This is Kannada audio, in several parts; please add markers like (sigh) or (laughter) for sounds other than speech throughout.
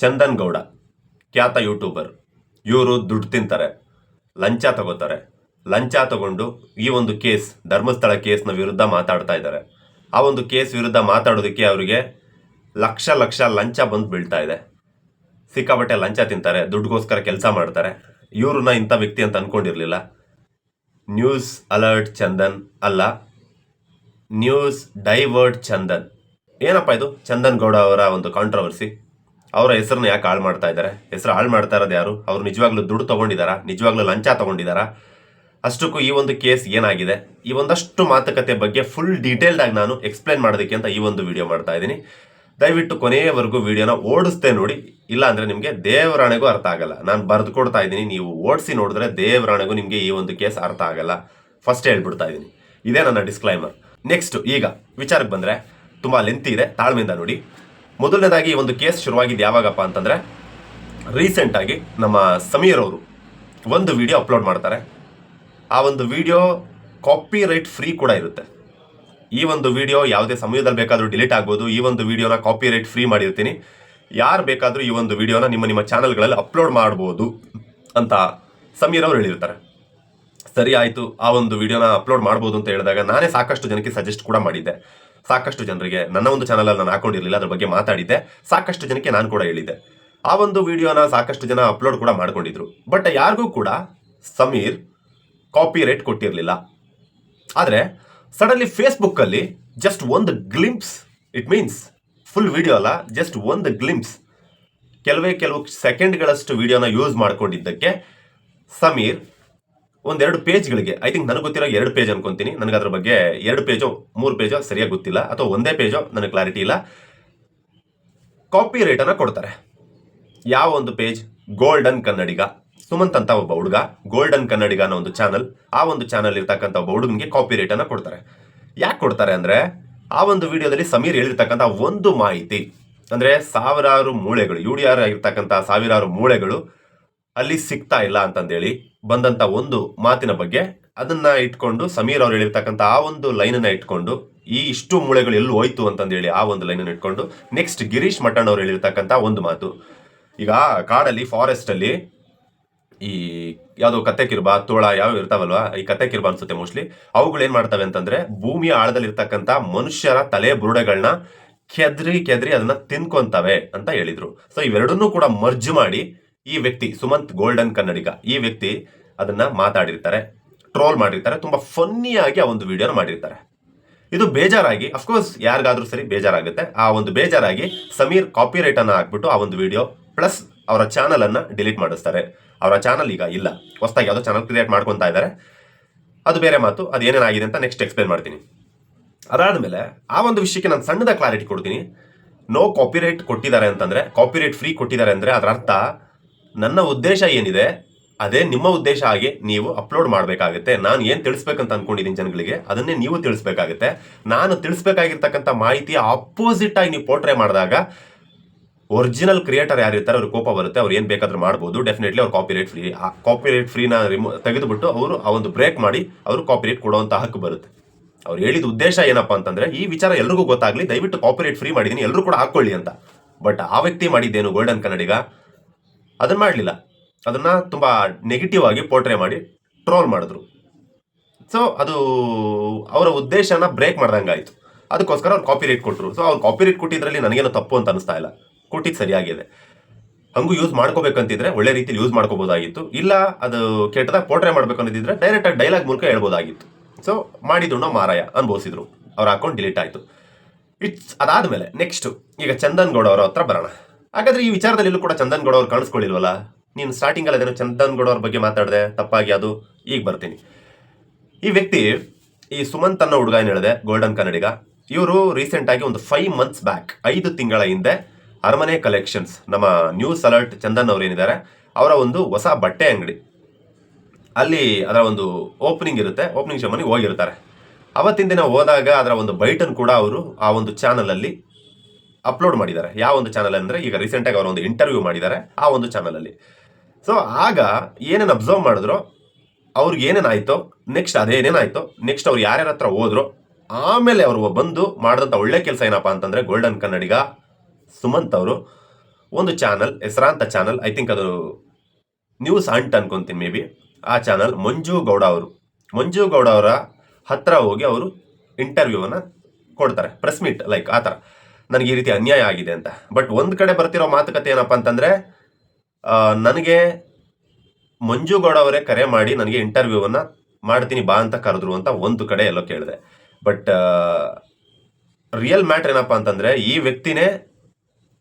ಚಂದನ್ ಗೌಡ, ಖ್ಯಾತ ಯೂಟ್ಯೂಬರ್ ಇವರು ದುಡ್ಡು ತಿಂತಾರೆ, ಲಂಚ ತಗೋತಾರೆ. ಲಂಚ ತಗೊಂಡು ಈ ಒಂದು ಕೇಸ್, ಧರ್ಮಸ್ಥಳ ಕೇಸ್ನ ವಿರುದ್ಧ ಮಾತಾಡ್ತಾ ಇದ್ದಾರೆ. ಆ ಒಂದು ಕೇಸ್ ವಿರುದ್ಧ ಮಾತಾಡೋದಕ್ಕೆ ಅವರಿಗೆ ಲಕ್ಷ ಲಕ್ಷ ಲಂಚ ಬಂದು ಬೀಳ್ತಾ ಇದೆ. ಸಿಕ್ಕಾಪಟ್ಟೆ ಲಂಚ ತಿಂತಾರೆ, ದುಡ್ಡುಗೋಸ್ಕರ ಕೆಲಸ ಮಾಡ್ತಾರೆ. ಇವ್ರನ್ನ ಇಂಥ ವ್ಯಕ್ತಿ ಅಂತ ಅಂದ್ಕೊಂಡಿರಲಿಲ್ಲ ನ್ಯೂಸ್ ಅಲರ್ಟ್ ಚಂದನ್ ಅಲ್ಲ, ನ್ಯೂಸ್ ಡೈವರ್ಟ್ ಚಂದನ್. ಏನಪ್ಪ ಇದು? ಚಂದನ್ ಗೌಡ ಅವರ ಒಂದು ಕಾಂಟ್ರವರ್ಸಿ ಅವರ ಹೆಸರನ್ನ ಯಾಕೆ ಹಾಳು ಮಾಡ್ತಾ ಇದ್ದಾರೆ? ಹೆಸರು ಹಾಳು ಮಾಡ್ತಾ ಇರೋದು ಯಾರು? ಅವ್ರು ನಿಜವಾಗ್ಲೂ ದುಡ್ಡು ತಗೊಂಡಿದಾರಾ? ನಿಜವಾಗ್ಲೂ ಲಂಚ ತಗೊಂಡಿದ್ದಾರಾ ಅಷ್ಟಕ್ಕೂ ಈ ಒಂದು ಕೇಸ್ ಏನಾಗಿದೆ? ಈ ಒಂದಷ್ಟು ಮಾತುಕತೆ ಬಗ್ಗೆ ಫುಲ್ ಡೀಟೇಲ್ಡ್ ಆಗಿ ನಾನು ಎಕ್ಸ್ಪ್ಲೈನ್ ಮಾಡೋದಕ್ಕೆ ಅಂತ ಈ ಒಂದು ವಿಡಿಯೋ ಮಾಡ್ತಾ ಇದ್ದೀನಿ. ದಯವಿಟ್ಟು ಕೊನೆಯವರೆಗೂ ವಿಡಿಯೋನ ಓಡಿಸ್ತೇ ನೋಡಿ. ಇಲ್ಲ ಅಂದ್ರೆ ನಿಮಗೆ ದೇವರಾಣೆಗೂ ಅರ್ಥ ಆಗಲ್ಲ. ನಾನು ಬರೆದು ಕೊಡ್ತಾ ಇದ್ದೀನಿ. ನೀವು ಓಡಿಸಿ ನೋಡಿದ್ರೆ ದೇವರಾಣೆಗೂ ನಿಮಗೆ ಈ ಒಂದು ಕೇಸ್ ಅರ್ಥ ಆಗಲ್ಲ. ಫಸ್ಟ್ ಹೇಳ್ಬಿಡ್ತಾ ಇದ್ದೀನಿ. ಇದೇ ನನ್ನ ಡಿಸ್ಕ್ಲೈಮರ್ ನೆಕ್ಸ್ಟ್ ಈಗ ವಿಚಾರಕ್ಕೆ ಬಂದ್ರೆ ತುಂಬಾ ಲೆಂತಿ ಇದೆ. ತಾಳ್ಮೆಯಿಂದ ನೋಡಿ. ಮೊದಲನೇದಾಗಿ ಒಂದು ಕೇಸ್ ಶುರುವಾಗಿದ್ದು ಯಾವಾಗಪ್ಪ ಅಂತಂದ್ರೆ ರೀಸೆಂಟ್ ಆಗಿ ನಮ್ಮ ಸಮೀರ್ ಅವರು ಒಂದು ವಿಡಿಯೋ ಅಪ್ಲೋಡ್ ಮಾಡ್ತಾರೆ. ಆ ಒಂದು ವಿಡಿಯೋ ಕಾಪಿ ರೈಟ್ ಫ್ರೀ ಕೂಡ ಇರುತ್ತೆ. ಈ ಒಂದು ವಿಡಿಯೋ ಯಾವುದೇ ಸಮಯದಲ್ಲಿ ಬೇಕಾದರೂ ಡಿಲೀಟ್ ಆಗ್ಬೋದು. ಈ ಒಂದು ವಿಡಿಯೋನ ಕಾಪಿ ರೈಟ್ ಫ್ರೀ ಮಾಡಿರ್ತೀನಿ. ಯಾರು ಬೇಕಾದರೂ ಈ ಒಂದು ವಿಡಿಯೋನ ನಿಮ್ಮ ನಿಮ್ಮ ಚಾನಲ್ಗಳಲ್ಲಿ ಅಪ್ಲೋಡ್ ಮಾಡ್ಬೋದು ಅಂತ ಸಮೀರ್ ಅವರು ಹೇಳಿರ್ತಾರೆ. ಸರಿ, ಆಯಿತು. ಆ ಒಂದು ವಿಡಿಯೋನ ಅಪ್ಲೋಡ್ ಮಾಡ್ಬೋದು ಅಂತ ಹೇಳಿದಾಗ ನಾನೇ ಸಾಕಷ್ಟು ಜನಕ್ಕೆ ಸಜೆಸ್ಟ್ ಕೂಡ ಮಾಡಿದ್ದೆ. ಸಾಕಷ್ಟು ಜನರಿಗೆ ನನ್ನ ಒಂದು ಚಾನಲಲ್ಲಿ ನಾನು ಹಾಕೊಂಡಿರಲಿಲ್ಲ, ಅದ್ರ ಬಗ್ಗೆ ಮಾತಾಡಿದ್ದೆ. ಸಾಕಷ್ಟು ಜನಕ್ಕೆ ನಾನು ಕೂಡ ಹೇಳಿದ್ದೆ. ಆ ಒಂದು ವಿಡಿಯೋನ ಸಾಕಷ್ಟು ಜನ ಅಪ್ಲೋಡ್ ಕೂಡ ಮಾಡ್ಕೊಂಡಿದ್ರು. ಬಟ್ ಯಾರಿಗೂ ಕೂಡ ಸಮೀರ್ ಕಾಪಿ ರೇಟ್ ಕೊಟ್ಟಿರಲಿಲ್ಲ. ಆದರೆ ಸಡನ್ಲಿ ಫೇಸ್ಬುಕ್ಕಲ್ಲಿ ಜಸ್ಟ್ ಒಂದು glimpse it means full video ಅಲ್ಲ ಜಸ್ಟ್ ಒಂದು ಗ್ಲಿಂಪ್ಸ್ ಕೆಲವೇ ಕೆಲವು ಸೆಕೆಂಡ್ಗಳಷ್ಟು ವಿಡಿಯೋನ ಯೂಸ್ ಮಾಡ್ಕೊಂಡಿದ್ದಕ್ಕೆ ಸಮೀರ್ ಒಂದೆರಡು ಪೇಜ್ಗಳಿಗೆ ಐ ಥಿಂಕ್ ನನಗೆ ಗೊತ್ತಿರೋ ಎರಡು ಪೇಜ್ ಅನ್ಕೊಂತೀನಿ. ನನಗೆ ಅದ್ರ ಬಗ್ಗೆ ಎರಡು ಪೇಜೋ, ಮೂರು ಪೇಜೋ ಸರಿಯಾಗಿ ಗೊತ್ತಿಲ್ಲ. ಅಥವಾ ಒಂದೇ ಪೇಜೋ, ನನಗೆ ಕ್ಲಾರಿಟಿ ಇಲ್ಲ. ಕಾಪಿ ರೇಟನ್ನು ಕೊಡ್ತಾರೆ. ಯಾವ ಒಂದು ಪೇಜ್? ಗೋಲ್ಡನ್ ಕನ್ನಡಿಗ. ಸುಮಂತ್ ಅಂತ ಒಬ್ಬ ಹುಡುಗ. ಗೋಲ್ಡನ್ ಕನ್ನಡಿಗ ಅನ್ನೋ ಒಂದು ಚಾನಲ್ ಆ ಒಂದು ಚಾನಲ್ ಇರ್ತಕ್ಕಂಥ ಒಬ್ಬ ಹುಡುಗನಿಗೆ ಕಾಪಿ ರೇಟನ್ನು ಕೊಡ್ತಾರೆ. ಯಾಕೆ ಕೊಡ್ತಾರೆ ಅಂದ್ರೆ, ಆ ಒಂದು ವಿಡಿಯೋದಲ್ಲಿ ಸಮೀರ್ ಹೇಳಿರ್ತಕ್ಕಂಥ ಒಂದು ಮಾಹಿತಿ. ಅಂದ್ರೆ ಸಾವಿರಾರು ಮೂಳೆಗಳು ಯು ಡಿ ಆರ್ ಆಗಿರ್ತಕ್ಕಂಥ ಸಾವಿರಾರು ಮೂಳೆಗಳು ಅಲ್ಲಿ ಸಿಗ್ತಾ ಇಲ್ಲ ಅಂತಂದೇಳಿ ಬಂದಂತ ಒಂದು ಮಾತಿನ ಬಗ್ಗೆ. ಅದನ್ನ ಇಟ್ಕೊಂಡು ಸಮೀರ್ ಅವ್ರು ಹೇಳಿರ್ತಕ್ಕಂಥ ಆ ಒಂದು ಲೈನನ್ನ ಇಟ್ಕೊಂಡು, ಈ ಇಷ್ಟು ಮೂಳೆಗಳು ಎಲ್ಲಿ ಹೋಯ್ತು ಅಂತಂದೇಳಿ ಆ ಒಂದು ಲೈನನ್ನು ಇಟ್ಕೊಂಡು ನೆಕ್ಸ್ಟ್ ಗಿರೀಶ್ ಮಠಣ್ ಅವ್ರು ಹೇಳಿರ್ತಕ್ಕಂಥ ಒಂದು ಮಾತು. ಈಗ ಕಾಡಲ್ಲಿ ಫಾರೆಸ್ಟ್ ಅಲ್ಲಿ ಈ ಯಾವುದೋ ಕತ್ತೆ ಕಿರ್ಬ, ತೋಳ ಯಾವ ಇರ್ತಾವಲ್ವಾ, ಈ ಕತ್ತೆ ಕಿರ್ಬ ಅನ್ಸುತ್ತೆ ಮೋಸ್ಟ್ಲಿ ಅವುಗಳು ಏನ್ ಮಾಡ್ತವೆ ಅಂತಂದ್ರೆ ಭೂಮಿಯ ಆಳದಲ್ಲಿ ಇರ್ತಕ್ಕಂಥ ಮನುಷ್ಯರ ತಲೆ ಬುರುಡೆಗಳನ್ನ ಕೆದ್ರಿ ಕೆದ್ರಿ ಅದನ್ನ ತಿನ್ಕೊಂತವೆ ಅಂತ ಹೇಳಿದ್ರು. ಸೊ ಇವೆರಡನ್ನೂ ಕೂಡ ಮರ್ಜ್ ಮಾಡಿ ಈ ವ್ಯಕ್ತಿ ಸುಮಂತ್ ಗೋಲ್ಡನ್ ಕನ್ನಡಿಗ, ಈ ವ್ಯಕ್ತಿ ಅದನ್ನ ಮಾತಾಡಿರ್ತಾರೆ ಟ್ರೋಲ್ ಮಾಡಿರ್ತಾರೆ, ತುಂಬಾ ಫನ್ನಿಯಾಗಿ ಆ ಒಂದು ವಿಡಿಯೋನ ಮಾಡಿರ್ತಾರೆ. ಇದು ಬೇಜಾರಾಗಿ ಅಫ್ಕೋರ್ಸ್ ಯಾರಿಗಾದ್ರೂ ಸರಿ ಬೇಜಾರಾಗುತ್ತೆ. ಆ ಒಂದು ಬೇಜಾರಾಗಿ ಸಮೀರ್ ಕಾಪಿ ರೈಟ್ ಅನ್ನ ಹಾಕ್ಬಿಟ್ಟು ಆ ಒಂದು ವಿಡಿಯೋ ಪ್ಲಸ್ ಅವರ ಚಾನಲ್ ಅನ್ನ ಡಿಲೀಟ್ ಮಾಡಿಸ್ತಾರೆ. ಅವರ ಚಾನಲ್ ಈಗ ಇಲ್ಲ. ಹೊಸದಾಗಿ ಯಾವುದೋ ಚಾನಲ್ ಕ್ರಿಯೇಟ್ ಮಾಡ್ಕೊತಾ ಇದ್ದಾರೆ. ಅದು ಬೇರೆ ಮಾತು, ಅದು ಏನೇನಾಗಿದೆ ಅಂತ ನೆಕ್ಸ್ಟ್ ಎಕ್ಸ್ಪ್ಲೇನ್ ಮಾಡ್ತೀನಿ. ಅದಾದಮೇಲೆ ಆ ಒಂದು ವಿಷಯಕ್ಕೆ ನಾನು ಸಣ್ಣದ ಕ್ಲಾರಿಟಿ ಕೊಡ್ತೀನಿ. ನೋ ಕಾಪಿರೈಟ್ ಕೊಟ್ಟಿದ್ದಾರೆ ಅಂತಂದ್ರೆ ಕಾಪಿರೈಟ್ ಫ್ರೀ ಕೊಟ್ಟಿದ್ದಾರೆ ಅಂದ್ರೆ ಅದರ ಅರ್ಥ ನನ್ನ ಉದ್ದೇಶ ಏನಿದೆ, ಅದೇ ನಿಮ್ಮ ಉದ್ದೇಶ ಆಗಿ ನೀವು ಅಪ್ಲೋಡ್ ಮಾಡಬೇಕಾಗುತ್ತೆ. ನಾನು ಏನು ತಿಳಿಸ್ಬೇಕಂತ ಅನ್ಕೊಂಡಿದ್ದೀನಿ ಜನಗಳಿಗೆ, ಅದನ್ನೇ ನೀವು ತಿಳಿಸ್ಬೇಕಾಗುತ್ತೆ. ನಾನು ತಿಳಿಸ್ಬೇಕಾಗಿರ್ತಕ್ಕಂಥ ಮಾಹಿತಿ ಅಪೋಸಿಟ್ ಆಗಿ ನೀವು ಪೋರ್ಟ್ರೇ ಮಾಡಿದಾಗ ಒರಿಜಿನಲ್ ಕ್ರಿಯೇಟರ್ ಯಾರಿರ್ತಾರೆ ಅವ್ರಿಗೆ ಕೋಪ ಬರುತ್ತೆ, ಅವ್ರು ಏನು ಬೇಕಾದ್ರೂ ಮಾಡ್ಬೋದು. ಡೆಫಿನೆಟ್ಲಿ ಅವ್ರು ಕಾಪಿರೈಟ್ ಫ್ರೀ ಆ ಕಾಪಿರೈಟ್ ಫ್ರೀನ ರಿಮೂ ತೆಗೆದುಬಿಟ್ಟು ಅವರು ಆ ಒಂದು ಬ್ರೇಕ್ ಮಾಡಿ ಅವರು ಕಾಪಿರೈಟ್ ಕೊಡುವಂಥ ಹಕ್ಕು ಬರುತ್ತೆ. ಅವ್ರು ಹೇಳಿದ ಉದ್ದೇಶ ಏನಪ್ಪ ಅಂತಂದ್ರೆ, ಈ ವಿಚಾರ ಎಲ್ರಿಗೂ ಗೊತ್ತಾಗ್ಲಿ, ದಯವಿಟ್ಟು ಕಾಪಿರೈಟ್ ಫ್ರೀ ಮಾಡಿದ್ದೀನಿ ಎಲ್ಲರೂ ಕೂಡ ಹಾಕೊಳ್ಳಿ ಅಂತ. ಬಟ್ ಆ ವ್ಯಕ್ತಿ ಮಾಡಿದ್ದೇನು ಗೋಲ್ಡನ್ ಕನ್ನಡಿಗ ಅದನ್ನ ಮಾಡಲಿಲ್ಲ. ಅದನ್ನ ತುಂಬಾ ನೆಗೆಟಿವ್ ಆಗಿ ಪೋರ್ಟ್ರೇ ಮಾಡಿ ಟ್ರೋಲ್ ಮಾಡಿದ್ರು. ಸೊ ಅದು ಅವರ ಉದ್ದೇಶನ ಬ್ರೇಕ್ ಮಾಡ್ದಂಗಾಯ್ತು ಅದಕ್ಕೋಸ್ಕರ ಅವ್ರು ಕಾಪಿ ರೇಟ್ ಕೊಟ್ಟರು ಸೊ ಅವ್ರು ಕಾಪಿ ರೇಟ್ ಕೊಟ್ಟಿದ್ರಲ್ಲಿ ನನಗೇನು ತಪ್ಪು ಅಂತ ಅನಿಸ್ತಾ ಇಲ್ಲ. ಕೊಟ್ಟಿದ್ದು ಸರಿಯಾಗಿದೆ. ಹಂಗೂ ಯೂಸ್ ಮಾಡ್ಕೋಬೇಕಂತಿದ್ರೆ ಒಳ್ಳೆ ರೀತಿಯಲ್ಲಿ ಯೂಸ್ ಮಾಡ್ಕೋಬೋದಾಗಿತ್ತು. ಇಲ್ಲ, ಅದು ಕೆಟ್ಟದಾಗ ಪೋರ್ಟ್ರೇ ಮಾಡ್ಬೇಕು ಅನ್ನೋದಿದ್ರೆ ಡೈರೆಕ್ಟ್ ಆಗಿ ಡೈಲಾಗ್ ಮೂಲಕ ಹೇಳ್ಬೋದಾಗಿತ್ತು. ಸೊ ಮಾಡಿದ್ದು ಮಾರಾಯ ಅನ್ಭವಿಸಿದ್ರು. ಅವ್ರ ಅಕೌಂಟ್ ಡಿಲೀಟ್ ಆಯಿತು. ಇಟ್ಸ್ ಅದಾದ್ಮೇಲೆ ನೆಕ್ಸ್ಟ್ ಈಗ ಚಂದನ್ ಗೌಡ ಅವರ ಹತ್ರ ಬರೋಣ. ಹಾಗಾದ್ರೆ ಈ ವಿಚಾರದಲ್ಲಿ ಎಲ್ಲೂ ಕೂಡ ಚಂದನ್ ಗೌಡ ಅವ್ರು ಕಾಣಿಸ್ಕೊಳ್ಳಿಲ್ವಲ್ಲ? ನೀನು ಸ್ಟಾರ್ಟಿಂಗ್ ಅಲ್ಲಿ ಅದೇನೋ ಚಂದನ್ ಗೌಡ ಅವ್ರ ಬಗ್ಗೆ ಮಾತಾಡಿದೆ, ತಪ್ಪಾಗಿ ಅದು, ಈಗ ಬರ್ತೀನಿ. ಈ ವ್ಯಕ್ತಿ, ಈ ಸುಮಂತ್ ಅನ್ನೋ ಹುಡುಗ ಏನು ಹೇಳಿದೆ ಗೋಲ್ಡನ್ ಕನ್ನಡಿಗ ಇವರು ರೀಸೆಂಟ್ ಆಗಿ ಒಂದು ಫೈವ್ ಮಂತ್ಸ್ ಬ್ಯಾಕ್ ಐದು ತಿಂಗಳ ಹಿಂದೆ ಅರಮನೆ ಕಲೆಕ್ಷನ್ಸ್ ನಮ್ಮ ನ್ಯೂಸ್ ಅಲರ್ಟ್ ಚಂದನ್ ಅವ್ರು ಏನಿದ್ದಾರೆ, ಅವರ ಒಂದು ಹೊಸ ಬಟ್ಟೆ ಅಂಗಡಿ. ಅಲ್ಲಿ ಅದರ ಒಂದು ಓಪನಿಂಗ್ ಇರುತ್ತೆ ಓಪನಿಂಗ್ ಶೋಮನಿಗೆ ಹೋಗಿರ್ತಾರೆ. ಅವತ್ತಿನ ದಿನ ಹೋದಾಗ ಅದರ ಒಂದು ಬೈಟನ್ನು ಕೂಡ ಅವರು ಆ ಒಂದು ಚಾನಲ್ ಅಲ್ಲಿ ಅಪ್ಲೋಡ್ ಮಾಡಿದ್ದಾರೆ. ಯಾವ ಒಂದು ಚಾನಲ್ ಅಂದ್ರೆ ಈಗ ರೀಸೆಂಟಾಗಿ ಅವರು ಒಂದು ಇಂಟರ್ವ್ಯೂ ಮಾಡಿದ್ದಾರೆ ಆ ಒಂದು ಚಾನಲಲ್ಲಿ ಸೊ ಆಗ ಏನೇನು ಅಬ್ಸರ್ವ್ ಮಾಡಿದ್ರು, ಅವ್ರಿಗೆ ಏನೇನಾಯ್ತೋ ನೆಕ್ಸ್ಟ್ ಅದೇನೇನಾಯ್ತೋ ನೆಕ್ಸ್ಟ್ ಅವ್ರು ಯಾರ್ಯಾರ ಹತ್ರ ಹೋದ್ರು, ಆಮೇಲೆ ಅವರು ಬಂದು ಮಾಡಿದಂಥ ಒಳ್ಳೆ ಕೆಲಸ ಏನಪ್ಪ ಅಂತಂದ್ರೆ ಗೋಲ್ಡನ್ ಕನ್ನಡಿಗ ಸುಮಂತ್ ಅವರು ಒಂದು ಚಾನಲ್ ಹೆಸರಾಂತ ಚಾನಲ್ ಐ ಥಿಂಕ್ ಅದು ನ್ಯೂಸ್ ಅಂಟ್ ಅನ್ಕೊಂತೀನಿ ಮೇ ಬಿ ಆ ಚಾನಲ್ ಮಂಜು ಗೌಡ ಅವರು. ಮಂಜು ಗೌಡ ಅವರ ಹತ್ರ ಹೋಗಿ ಅವರು ಇಂಟರ್ವ್ಯೂವನ್ನು ಕೊಡ್ತಾರೆ ಪ್ರೆಸ್ ಮೀಟ್ ಲೈಕ್ ಆ ಥರ ನನಗೆ ಈ ರೀತಿ ಅನ್ಯಾಯ ಆಗಿದೆ ಅಂತ. ಬಟ್ ಒಂದು ಕಡೆ ಬರ್ತಿರೋ ಮಾತುಕತೆ ಏನಪ್ಪ ಅಂತಂದರೆ ನನಗೆ ಮಂಜುಗೌಡ ಅವರೇ ಕರೆ ಮಾಡಿ ನನಗೆ ಇಂಟರ್ವ್ಯೂವನ್ನು ಮಾಡ್ತೀನಿ ಬಾ ಅಂತ ಕರೆದ್ರು ಅಂತ ಒಂದು ಕಡೆ ಎಲ್ಲೋ ಕೇಳಿದೆ. ಬಟ್ ರಿಯಲ್ ಮ್ಯಾಟ್ರ್ ಏನಪ್ಪ ಅಂತಂದರೆ, ಈ ವ್ಯಕ್ತಿನೇ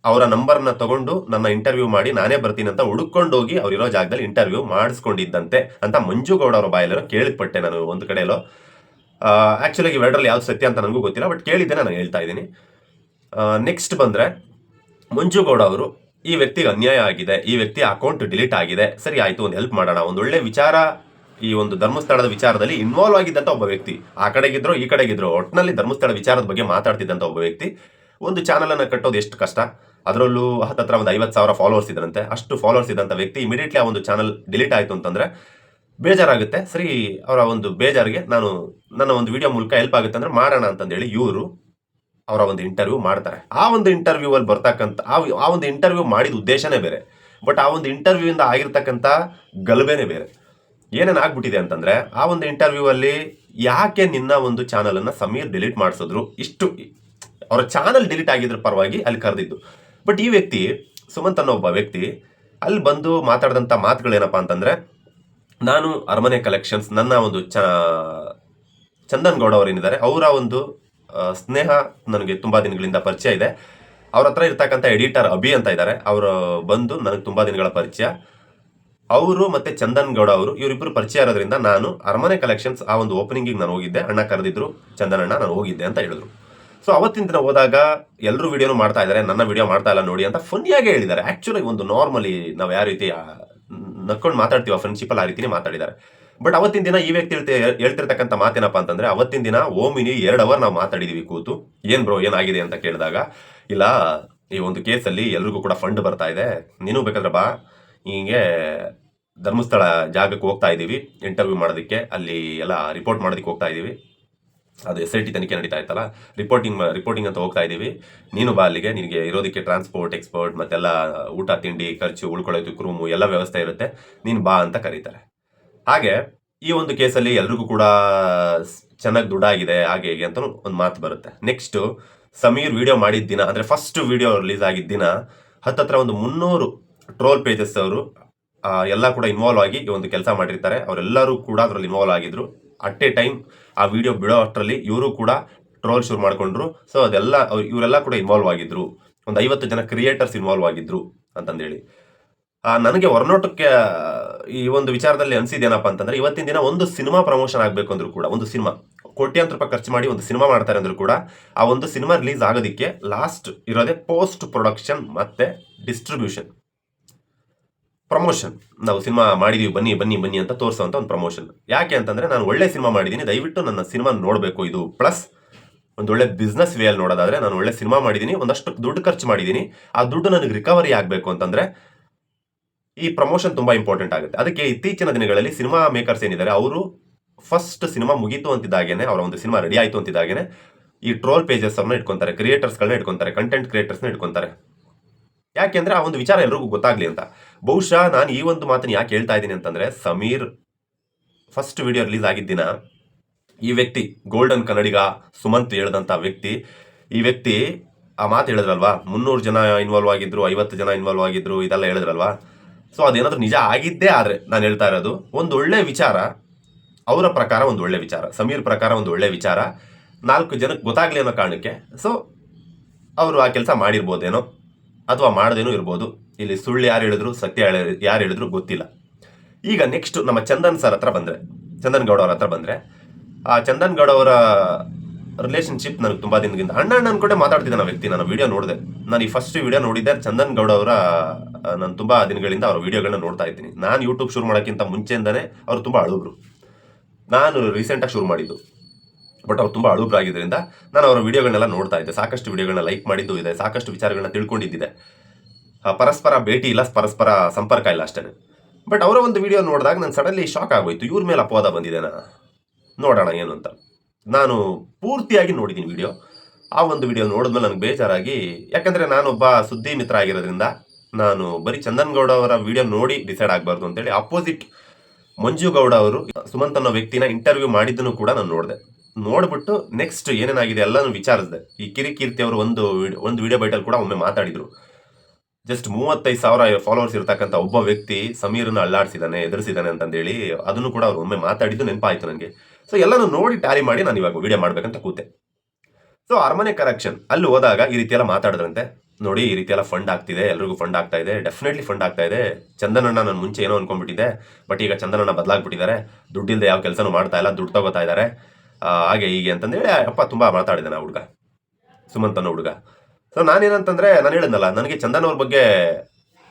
ಅವರ ನಂಬರ್ನ ತಗೊಂಡು ನನ್ನ ಇಂಟರ್ವ್ಯೂ ಮಾಡಿ ನಾನೇ ಬರ್ತೀನಿ ಅಂತ ಹುಡುಕೊಂಡೋಗಿ ಅವರಿರೋ ಜಾಗದಲ್ಲಿ ಇಂಟರ್ವ್ಯೂ ಮಾಡಿಸ್ಕೊಂಡಿದ್ದಂತೆ ಅಂತ ಮಂಜುಗೌಡ ಅವರ ಬಾಯಲ್ಲೋ ಕೇಳಿಪಟ್ಟೆ ನಾನು ಒಂದು ಕಡೆಯಲ್ಲೋ ಆ್ಯಕ್ಚುಲಿ ಇವೆರಡರಲ್ಲಿ ಯಾವ್ದು ಸತ್ಯ ಅಂತ ನನಗೂ ಗೊತ್ತಿಲ್ಲ ಬಟ್ ಕೇಳಿದ್ದೆ ನಾನು ಹೇಳ್ತಾ ಇದ್ದೀನಿ. ನೆಕ್ಸ್ಟ್ ಬಂದರೆ ಮಂಜುಗೌಡ ಅವರು ಈ ವ್ಯಕ್ತಿಗೆ ಅನ್ಯಾಯ ಆಗಿದೆ, ಈ ವ್ಯಕ್ತಿ ಅಕೌಂಟ್ ಡಿಲೀಟ್ ಆಗಿದೆ, ಸರಿ ಆಯಿತು, ಒಂದು ಹೆಲ್ಪ್ ಮಾಡೋಣ, ಒಂದು ಒಳ್ಳೆ ವಿಚಾರ, ಈ ಒಂದು ಧರ್ಮಸ್ಥಳದ ವಿಚಾರದಲ್ಲಿ ಇನ್ವಾಲ್ವ್ ಆಗಿದ್ದಂಥ ಒಬ್ಬ ವ್ಯಕ್ತಿ, ಆ ಕಡೆಗಿದ್ರು, ಈ ಕಡೆಗಿದ್ರು ಒಟ್ಟಿನಲ್ಲಿ ಧರ್ಮಸ್ಥಳ ವಿಚಾರದ ಬಗ್ಗೆ ಮಾತಾಡ್ತಿದ್ದಂಥ ಒಬ್ಬ ವ್ಯಕ್ತಿ, ಒಂದು ಚಾನಲನ್ನು ಕಟ್ಟೋದು ಎಷ್ಟು ಕಷ್ಟ, ಅದರಲ್ಲೂ ಹತ್ತತ್ರ ಒಂದು ಐವತ್ತು ಸಾವಿರ ಫಾಲೋವರ್ಸ್ ಇದ್ರಂತೆ, ಅಷ್ಟು ಫಾಲೋವರ್ಸ್ ಇದ್ದಂಥ ವ್ಯಕ್ತಿ ಇಮಿಡಿಯೇಟ್ಲಿ ಆ ಒಂದು ಚಾನಲ್ ಡಿಲೀಟ್ ಆಯಿತು ಅಂತಂದರೆ ಬೇಜಾರಾಗುತ್ತೆ, ಸರಿ, ಅವರ ಒಂದು ಬೇಜಾರಿಗೆ ನಾನು ನನ್ನ ಒಂದು ವಿಡಿಯೋ ಮೂಲಕ ಹೆಲ್ಪ್ ಆಗುತ್ತೆ ಅಂದರೆ ಮಾಡೋಣ ಅಂತಂದೇಳಿ ಇವರು ಅವರ ಒಂದು ಇಂಟರ್ವ್ಯೂ ಮಾಡ್ತಾರೆ. ಆ ಒಂದು ಇಂಟರ್ವ್ಯೂ ಅಲ್ಲಿ ಬರ್ತಕ್ಕಂಥ ಆ ಒಂದು ಇಂಟರ್ವ್ಯೂ ಮಾಡಿದ ಉದ್ದೇಶನೇ ಬೇರೆ. ಬಟ್ ಆ ಒಂದು ಇಂಟರ್ವ್ಯೂ ಇಂದ ಆಗಿರ್ತಕ್ಕಂಥ ಗಲಭೆನೇ ಬೇರೆ. ಏನೇನು ಆಗ್ಬಿಟ್ಟಿದೆ ಅಂತಂದ್ರೆ, ಆ ಒಂದು ಇಂಟರ್ವ್ಯೂ ಅಲ್ಲಿ ಯಾಕೆ ನಿನ್ನ ಒಂದು ಚಾನಲನ್ನು ಸಮೀರ್ ಡಿಲೀಟ್ ಮಾಡಿಸಿದ್ರು? ಇಷ್ಟು ಅವರ ಚಾನಲ್ ಡಿಲೀಟ್ ಆಗಿದ್ರ ಪರವಾಗಿ ಅಲ್ಲಿ ಕರೆದಿದ್ದು. ಬಟ್ ಈ ವ್ಯಕ್ತಿ, ಸುಮಂತ್ ಅನ್ನೋ ಒಬ್ಬ ವ್ಯಕ್ತಿ, ಅಲ್ಲಿ ಬಂದು ಮಾತಾಡಿದಂಥ ಮಾತುಗಳೇನಪ್ಪ ಅಂತಂದ್ರೆ, ನಾನು ಅರಮನೆ ಕಲೆಕ್ಷನ್ಸ್ ನನ್ನ ಒಂದು ಚ ಚಂದನ್ ಗೌಡ ಅವರೇನಿದ್ದಾರೆ ಅವರ ಒಂದು ಸ್ನೇಹ ನನಗೆ ತುಂಬಾ ದಿನಗಳಿಂದ ಪರಿಚಯ ಇದೆ. ಅವ್ರ ಹತ್ರ ಇರ್ತಕ್ಕಂಥ ಎಡಿಟರ್ ಅಭಿ ಅಂತ ಇದ್ದಾರೆ. ಅವರು ಬಂದು ನನಗೆ ತುಂಬಾ ದಿನಗಳ ಪರಿಚಯ. ಅವರು ಮತ್ತೆ ಚಂದನ್ ಗೌಡ ಅವರು ಇವರಿಬ್ಬರು ಪರಿಚಯ ಇರೋದ್ರಿಂದ ನಾನು ಅರಮನೆ ಕಲೆಕ್ಷನ್ಸ್ ಆ ಒಂದು ಓಪನಿಂಗಿಗೆ ನಾನು ಹೋಗಿದ್ದೆ. ಅಣ್ಣ ಕರೆದಿದ್ರು, ಚಂದನ್ ಅಣ್ಣ, ನಾನು ಹೋಗಿದ್ದೆ ಅಂತ ಹೇಳಿದ್ರು. ಸೊ ಅವತ್ತಿನ ದಿನ ಹೋದಾಗ ಎಲ್ಲರೂ ವಿಡಿಯೋನು ಮಾಡ್ತಾ ಇದ್ದಾರೆ. ನನ್ನ ವಿಡಿಯೋ ಮಾಡ್ತಾ ಇಲ್ಲ ನೋಡಿ ಅಂತ ಫನ್ನಿಯಾಗೆ ಹೇಳಿದ್ದಾರೆ. ಆಕ್ಚುಲಿ ಒಂದು ನಾರ್ಮಲಿ ನಾವು ಯಾವ ರೀತಿ ನಕ್ಕೊಂಡು ಮಾತಾಡ್ತೀವಿ ಫ್ರೆಂಡ್ಶಿಪ್ಪಲ್ಲಿ ಆ ರೀತಿನೇ ಮಾತಾಡಿದ್ದಾರೆ. ಬಟ್ ಅವತ್ತಿನ ದಿನ ಈ ವ್ಯಕ್ತಿ ಹೇಳ್ತಿ ಹೇಳ್ತಿರ್ತಕ್ಕಂಥ ಮಾತೇನಪ್ಪ ಅಂತಂದ್ರೆ, ಅವತ್ತಿನ ದಿನ ಓಮಿನಿ ಎರಡು ಅವರ್ ನಾವು ಮಾತಾಡಿದೀವಿ ಕೂತು. ಏನ್ ಬ್ರೋ ಏನಾಗಿದೆ ಅಂತ ಕೇಳಿದಾಗ, ಇಲ್ಲ, ಈ ಒಂದು ಕೇಸಲ್ಲಿ ಎಲ್ರಿಗೂ ಕೂಡ ಫಂಡ್ ಬರ್ತಾ ಇದೆ. ನೀನು ಬೇಕಾದ್ರೆ ಬಾ. ಹೀಗೆ ಧರ್ಮಸ್ಥಳ ಜಾಗಕ್ಕೆ ಹೋಗ್ತಾ ಇದ್ದೀವಿ ಇಂಟರ್ವ್ಯೂ ಮಾಡೋದಕ್ಕೆ. ಅಲ್ಲಿ ಎಲ್ಲ ರಿಪೋರ್ಟ್ ಮಾಡೋದಕ್ಕೆ ಹೋಗ್ತಾ ಇದ್ದೀವಿ. ಅದು ಎಸ್ ಐ ಟಿ ತನಿಖೆ ನಡೀತಾ ಇತ್ತಲ್ಲ ರಿಪೋರ್ಟಿಂಗ್ ರಿಪೋರ್ಟಿಂಗ್ ಅಂತ ಹೋಗ್ತಾ ಇದ್ದೀವಿ. ನೀನು ಬಾ ಅಲ್ಲಿಗೆ, ನಿನಗೆ ಇರೋದಕ್ಕೆ ಟ್ರಾನ್ಸ್ಪೋರ್ಟ್ ಎಕ್ಸ್ಪೋರ್ಟ್ ಮತ್ತೆಲ್ಲ ಊಟ, ತಿಂಡಿ, ಖರ್ಚು, ಉಳ್ಕೊಳ್ಳೋದಕ್ಕೆ ರೂಮು ಎಲ್ಲ ವ್ಯವಸ್ಥೆ ಇರುತ್ತೆ. ನೀನು ಬಾ ಅಂತ ಕರೀತಾರೆ. ಹಾಗೆ ಈ ಒಂದು ಕೇಸಲ್ಲಿ ಎಲ್ರಿಗೂ ಕೂಡ ಚೆನ್ನಾಗಿ ದುಡ್ಡಾಗಿದೆ, ಹಾಗೆ ಹೀಗೆ ಅಂತ ಒಂದು ಮಾತು ಬರುತ್ತೆ. ನೆಕ್ಸ್ಟ್ ಸಮೀರ್ ವಿಡಿಯೋ ಮಾಡಿದ ದಿನ, ಅಂದ್ರೆ ಫಸ್ಟ್ ವಿಡಿಯೋ ರಿಲೀಸ್ ಆಗಿದ್ದ ದಿನ, ಹತ್ತತ್ರ ಒಂದು ಮುನ್ನೂರು ಟ್ರೋಲ್ ಪೇಜಸ್ ಅವರು ಎಲ್ಲ ಕೂಡ ಇನ್ವಾಲ್ವ್ ಆಗಿ ಈ ಒಂದು ಕೆಲಸ ಮಾಡಿರ್ತಾರೆ. ಅವರೆಲ್ಲರೂ ಕೂಡ ಅದರಲ್ಲಿ ಇನ್ವಾಲ್ವ್ ಆಗಿದ್ರು. ಅಟ್ ಎ ಟೈಮ್ ಆ ವಿಡಿಯೋ ಬಿಡೋ ಅಷ್ಟರಲ್ಲಿ ಇವರು ಕೂಡ ಟ್ರೋಲ್ ಶುರು ಮಾಡ್ಕೊಂಡ್ರು. ಸೊ ಅದೆಲ್ಲ ಇವರೆಲ್ಲ ಕೂಡ ಇನ್ವಾಲ್ವ್ ಆಗಿದ್ರು. ಒಂದು ಐವತ್ತು ಜನ ಕ್ರಿಯೇಟರ್ಸ್ ಇನ್ವಾಲ್ವ್ ಆಗಿದ್ರು ಅಂತಂದೇಳಿ. ನನಗೆ ಹೊರನೋಟಕ್ಕೆ ಈ ಒಂದು ವಿಚಾರದಲ್ಲಿ ಅನ್ಸಿದ್ದೇನಪ್ಪ ಅಂತಂದ್ರೆ, ಇವತ್ತಿನ ದಿನ ಒಂದು ಸಿನಿಮಾ ಪ್ರಮೋಷನ್ ಆಗಬೇಕು ಅಂದ್ರೂ ಕೂಡ, ಒಂದು ಸಿನಿಮಾ, ಕೋಟ್ಯಾಂತರ ರೂಪಾಯಿ ಖರ್ಚು ಮಾಡಿ ಒಂದು ಸಿನಿಮಾ ಮಾಡ್ತಾರೆ ಅಂದ್ರೂ ಕೂಡ, ಆ ಒಂದು ಸಿನಿಮಾ ರಿಲೀಸ್ ಆಗೋದಕ್ಕೆ ಲಾಸ್ಟ್ ಇರೋದೇ ಪೋಸ್ಟ್ ಪ್ರೊಡಕ್ಷನ್ ಮತ್ತೆ ಡಿಸ್ಟ್ರಿಬ್ಯೂಷನ್. ಪ್ರಮೋಷನ್. ನಾವು ಸಿನಿಮಾ ಮಾಡಿದೀವಿ, ಬನ್ನಿ ಬನ್ನಿ ಬನ್ನಿ ಅಂತ ತೋರಿಸುವಂತ ಒಂದು ಪ್ರಮೋಷನ್. ಯಾಕೆ ಅಂತಂದ್ರೆ, ನಾನು ಒಳ್ಳೆ ಸಿನಿಮಾ ಮಾಡಿದ್ದೀನಿ, ದಯವಿಟ್ಟು ನನ್ನ ಸಿನಿಮಾ ನೋಡಬೇಕು ಇದು. ಪ್ಲಸ್, ಒಂದು ಒಳ್ಳೆ ಬಿಸ್ನೆಸ್ ವೇ ಅಲ್ಲಿ ನೋಡೋದಾದ್ರೆ, ನಾನು ಒಳ್ಳೆ ಸಿನಿಮಾ ಮಾಡಿದ್ದೀನಿ, ಒಂದಷ್ಟು ದುಡ್ಡು ಖರ್ಚು ಮಾಡಿದ್ದೀನಿ. ಆ ದುಡ್ಡು ನನಗೆ ರಿಕವರಿ ಆಗಬೇಕು ಅಂತಂದ್ರೆ ಈ ಪ್ರಮೋಷನ್ ತುಂಬಾ ಇಂಪಾರ್ಟೆಂಟ್ ಆಗುತ್ತೆ. ಅದಕ್ಕೆ ಇತ್ತೀಚಿನ ದಿನಗಳಲ್ಲಿ ಸಿನಿಮಾ ಮೇಕರ್ಸ್ ಏನಿದ್ದಾರೆ, ಅವರು ಫಸ್ಟ್ ಸಿನಿಮಾ ಮುಗೀತು ಅಂತಿದ್ದಾಗೇನೆ, ಅವರ ಒಂದು ಸಿನಿಮಾ ರೆಡಿ ಆಯ್ತು ಅಂತಿದ್ದಾಗೇನೆ, ಈ ಟ್ರೋಲ್ ಪೇಜಸ್ ಇಟ್ಕೊಂತಾರೆ ಕ್ರಿಯೇಟರ್ಸ್ಗಳನ್ನ ಇಟ್ಕೊಂತಾರೆ ಕಂಟೆಂಟ್ ಕ್ರಿಯೇಟರ್ಸ್ನ ಇಟ್ಕೊಂತಾರೆ. ಯಾಕೆಂದ್ರೆ ಆ ಒಂದು ವಿಚಾರ ಎಲ್ರಿಗೂ ಗೊತ್ತಾಗ್ಲಿ ಅಂತ. ಬಹುಶಃ ನಾನು ಈ ಒಂದು ಮಾತನ್ನ ಯಾಕೆ ಹೇಳ್ತಾ ಇದ್ದೀನಿ ಅಂತಂದ್ರೆ, ಸಮೀರ್ ಫಸ್ಟ್ ವಿಡಿಯೋ ರಿಲೀಸ್ ಆಗಿದ್ದ ದಿನ ಈ ವ್ಯಕ್ತಿ ಗೋಲ್ಡನ್ ಕನ್ನಡಿಗ ಸುಮಂತ್ ಹೇಳಿದಂತ ವ್ಯಕ್ತಿ, ಈ ವ್ಯಕ್ತಿ ಆ ಮಾತು ಹೇಳಿದ್ರಲ್ವಾ? ಮುನ್ನೂರು ಜನ ಇನ್ವಾಲ್ವ್ ಆಗಿದ್ರು, ಐವತ್ತು ಜನ ಇನ್ವಾಲ್ವ್ ಆಗಿದ್ರು, ಇದೆಲ್ಲ ಹೇಳಿದ್ರಲ್ವಾ? ಸೊ ಅದೇನಾದರೂ ನಿಜ ಆಗಿದ್ದೇ ಆದರೆ ನಾನು ಹೇಳ್ತಾ ಇರೋದು, ಒಂದು ಒಳ್ಳೆ ವಿಚಾರ, ಅವರ ಪ್ರಕಾರ ಒಂದು ಒಳ್ಳೆ ವಿಚಾರ, ಸಮೀರ್ ಪ್ರಕಾರ ಒಂದು ಒಳ್ಳೆ ವಿಚಾರ, ನಾಲ್ಕು ಜನಕ್ಕೆ ಗೊತ್ತಾಗಲಿ ಅನ್ನೋ ಕಾರಣಕ್ಕೆ ಸೊ ಅವರು ಆ ಕೆಲಸ ಮಾಡಿರ್ಬೋದೇನೋ, ಅಥವಾ ಮಾಡದೇನೋ ಇರ್ಬೋದು, ಇಲ್ಲಿ ಸುಳ್ಳು ಯಾರು ಹೇಳಿದ್ರು, ಸತ್ಯ ಯಾರು ಹೇಳಿದ್ರು ಗೊತ್ತಿಲ್ಲ. ಈಗ ನೆಕ್ಸ್ಟ್ ನಮ್ಮ ಚಂದನ್ ಸರ್ ಹತ್ರ ಬಂದ್ರೆ, ಚಂದನ್ ಗೌಡ ಅವ್ರ ಹತ್ರ ಬಂದ್ರೆ, ಆ ಚಂದನ್ ಗೌಡ ಅವರ ರಿಲೇಶನ್ಶಿಪ್ ನನಗೆ ತುಂಬಾ ದಿನದಿಂದ. ಅಣ್ಣ ಅಣ್ಣ ಅನ್ಕೊಂಡೆ ಮಾತಾಡ್ತಿದ್ದೆ ನಾನು ವ್ಯಕ್ತಿ, ನಾನು ವಿಡಿಯೋ ನೋಡಿದೆ. ನಾನು ಈ ಫಸ್ಟ್ ವಿಡಿಯೋ ನೋಡಿದ್ದೆ, ಚಂದನ್ ಗೌಡ ಅವರ ನಾನು ತುಂಬಾ ದಿನಗಳಿಂದ ಅವರ ವಿಡಿಯೋಗಳನ್ನ ನೋಡ್ತಾ ಇದ್ದೀನಿ. ನಾನು ಯೂಟ್ಯೂಬ್ ಶುರು ಮಾಡೋಕ್ಕಿಂತ ಮುಂಚೆಯಿಂದನೇ ಅವರು ತುಂಬಾ ಅಳುಬ್ರು. ನಾನು ರೀಸೆಂಟಾಗಿ ಶುರು ಮಾಡಿದ್ದು. ಬಟ್ ಅವ್ರು ತುಂಬ ಅಳುಬ್ರಾಗಿದ್ದರಿಂದ ನಾನು ಅವರ ವಿಡಿಯೋಗಳನ್ನೆಲ್ಲ ನೋಡ್ತಾ ಇದ್ದೆ. ಸಾಕಷ್ಟು ವಿಡಿಯೋಗಳನ್ನ ಲೈಕ್ ಮಾಡಿದ್ದು ಇದೆ, ಸಾಕಷ್ಟು ವಿಚಾರಗಳನ್ನ ತಿಳ್ಕೊಂಡಿದ್ದಿದೆ. ಪರಸ್ಪರ ಭೇಟಿ ಇಲ್ಲ, ಪರಸ್ಪರ ಸಂಪರ್ಕ ಇಲ್ಲ ಅಷ್ಟೇ ಬಟ್ ಅವರ ಒಂದು ವಿಡಿಯೋ ನೋಡಿದಾಗ ನಾನು ಸಡನ್ಲಿ ಶಾಕ್ ಆಗೋಯ್ತು. ಇವ್ರ ಮೇಲೆ ಅಪವಾದ ನಾನು ನೋಡೋಣ ಏನು ಅಂತ. ನಾನು ಪೂರ್ತಿಯಾಗಿ ನೋಡಿದ್ದೀನಿ ವಿಡಿಯೋ ಆ ಒಂದು ವಿಡಿಯೋ ನೋಡಿದ್ಮೇಲೆ ನನಗೆ ಬೇಜಾರಾಗಿ, ಯಾಕಂದರೆ ನಾನೊಬ್ಬ ಸುದ್ದಿ ಮಿತ್ರ ಆಗಿರೋದ್ರಿಂದ ನಾನು ಬರೀ ಚಂದನ್ ಗೌಡ ಅವರ ವಿಡಿಯೋ ನೋಡಿ ಡಿಸೈಡ್ ಆಗಬಾರ್ದು ಅಂತೇಳಿ ಅಪೋಸಿಟ್ ಮಂಜುಗೌಡ ಅವರು, ಸುಮಂತ್ ಅನ್ನೋ ವ್ಯಕ್ತಿನ ಇಂಟರ್ವ್ಯೂ ಮಾಡಿದ್ದನ್ನು ಕೂಡ ನಾನು ನೋಡಿದೆ. ನೋಡ್ಬಿಟ್ಟು ನೆಕ್ಸ್ಟ್ ಏನೇನಾಗಿದೆ ಎಲ್ಲನೂ ವಿಚಾರಿಸಿದೆ. ಈ ಕಿರಿಕೀರ್ತಿ ಅವರು ಒಂದು ಒಂದು ವಿಡಿಯೋ ಬೈಟಲ್ಲಿ ಕೂಡ ಒಮ್ಮೆ ಮಾತಾಡಿದ್ರು. ಜಸ್ಟ್ ಮೂವತ್ತೈದು ಸಾವಿರ ಫಾಲೋವರ್ಸ್ ಇರ್ತಕ್ಕಂಥ ಒಬ್ಬ ವ್ಯಕ್ತಿ ಸಮೀರನ್ನು ಅಲ್ಲಾಡಿಸಿದಾನೆ ಎದುರಿಸಿದಾನೆ ಅಂತಂದೇಳಿ ಅದನ್ನು ಕೂಡ ಅವ್ರು ಒಮ್ಮೆ ಮಾತಾಡಿದ್ದು ನೆನಪಾಯ್ತು ನನಗೆ ಸೊ ಎಲ್ಲಾನು ನೋಡಿ ಟ್ಯಾಲಿ ಮಾಡಿ ನಾನು ಇವಾಗ ವಿಡಿಯೋ ಮಾಡ್ಬೇಕಂತ ಕೂತೆ. ಸೊ ಅರಮನೆ ಕರೆಕ್ಷನ್ ಅಲ್ಲಿ ಹೋದಾಗ ಈ ರೀತಿ ಎಲ್ಲ ಮಾತಾಡಿದ್ರಂತೆ. ನೋಡಿ, ಈ ರೀತಿ ಎಲ್ಲ ಫಂಡ್ ಆಗ್ತಿದೆ, ಎಲ್ರಿಗೂ ಫಂಡ್ ಆಗ್ತಾ ಇದೆ ಡೆಫಿನೆಟ್ಲಿ ಫಂಡ್ ಆಗ್ತಾ ಇದೆ. ಚಂದನಣ್ಣ ನಾನು ಮುಂಚೆ ಏನೋ ಅನ್ಕೊಂಡ್ಬಿಟ್ಟಿದ್ದೆ ಬಟ್ ಈಗ ಚಂದನಣ್ಣ ಬದಲಾಗ್ಬಿಟ್ಟಿದ್ದಾರೆ. ದುಡ್ಡಿಲ್ಲದೆ ಯಾವ ಕೆಲಸನೂ ಮಾಡ್ತಾ ಇಲ್ಲ, ದುಡ್ಡು ತಗೋತಾ ಇದ್ದಾರೆ. ಹಾಗೆ ಹೀಗೆ ಅಂತಂದೇಳಿ ಅಪ್ಪ ತುಂಬಾ ಮಾತಾಡಿದೆ ನಾ ಹುಡುಗ, ಸುಮಂತ್ ಅನ್ನೋ ಹುಡುಗ. ಸೊ ನಾನೇನಂತಂದ್ರೆ, ನಾನು ಹೇಳಿದ್ನಲ್ಲ, ನನಗೆ ಚಂದನ್ ಅವ್ರ ಬಗ್ಗೆ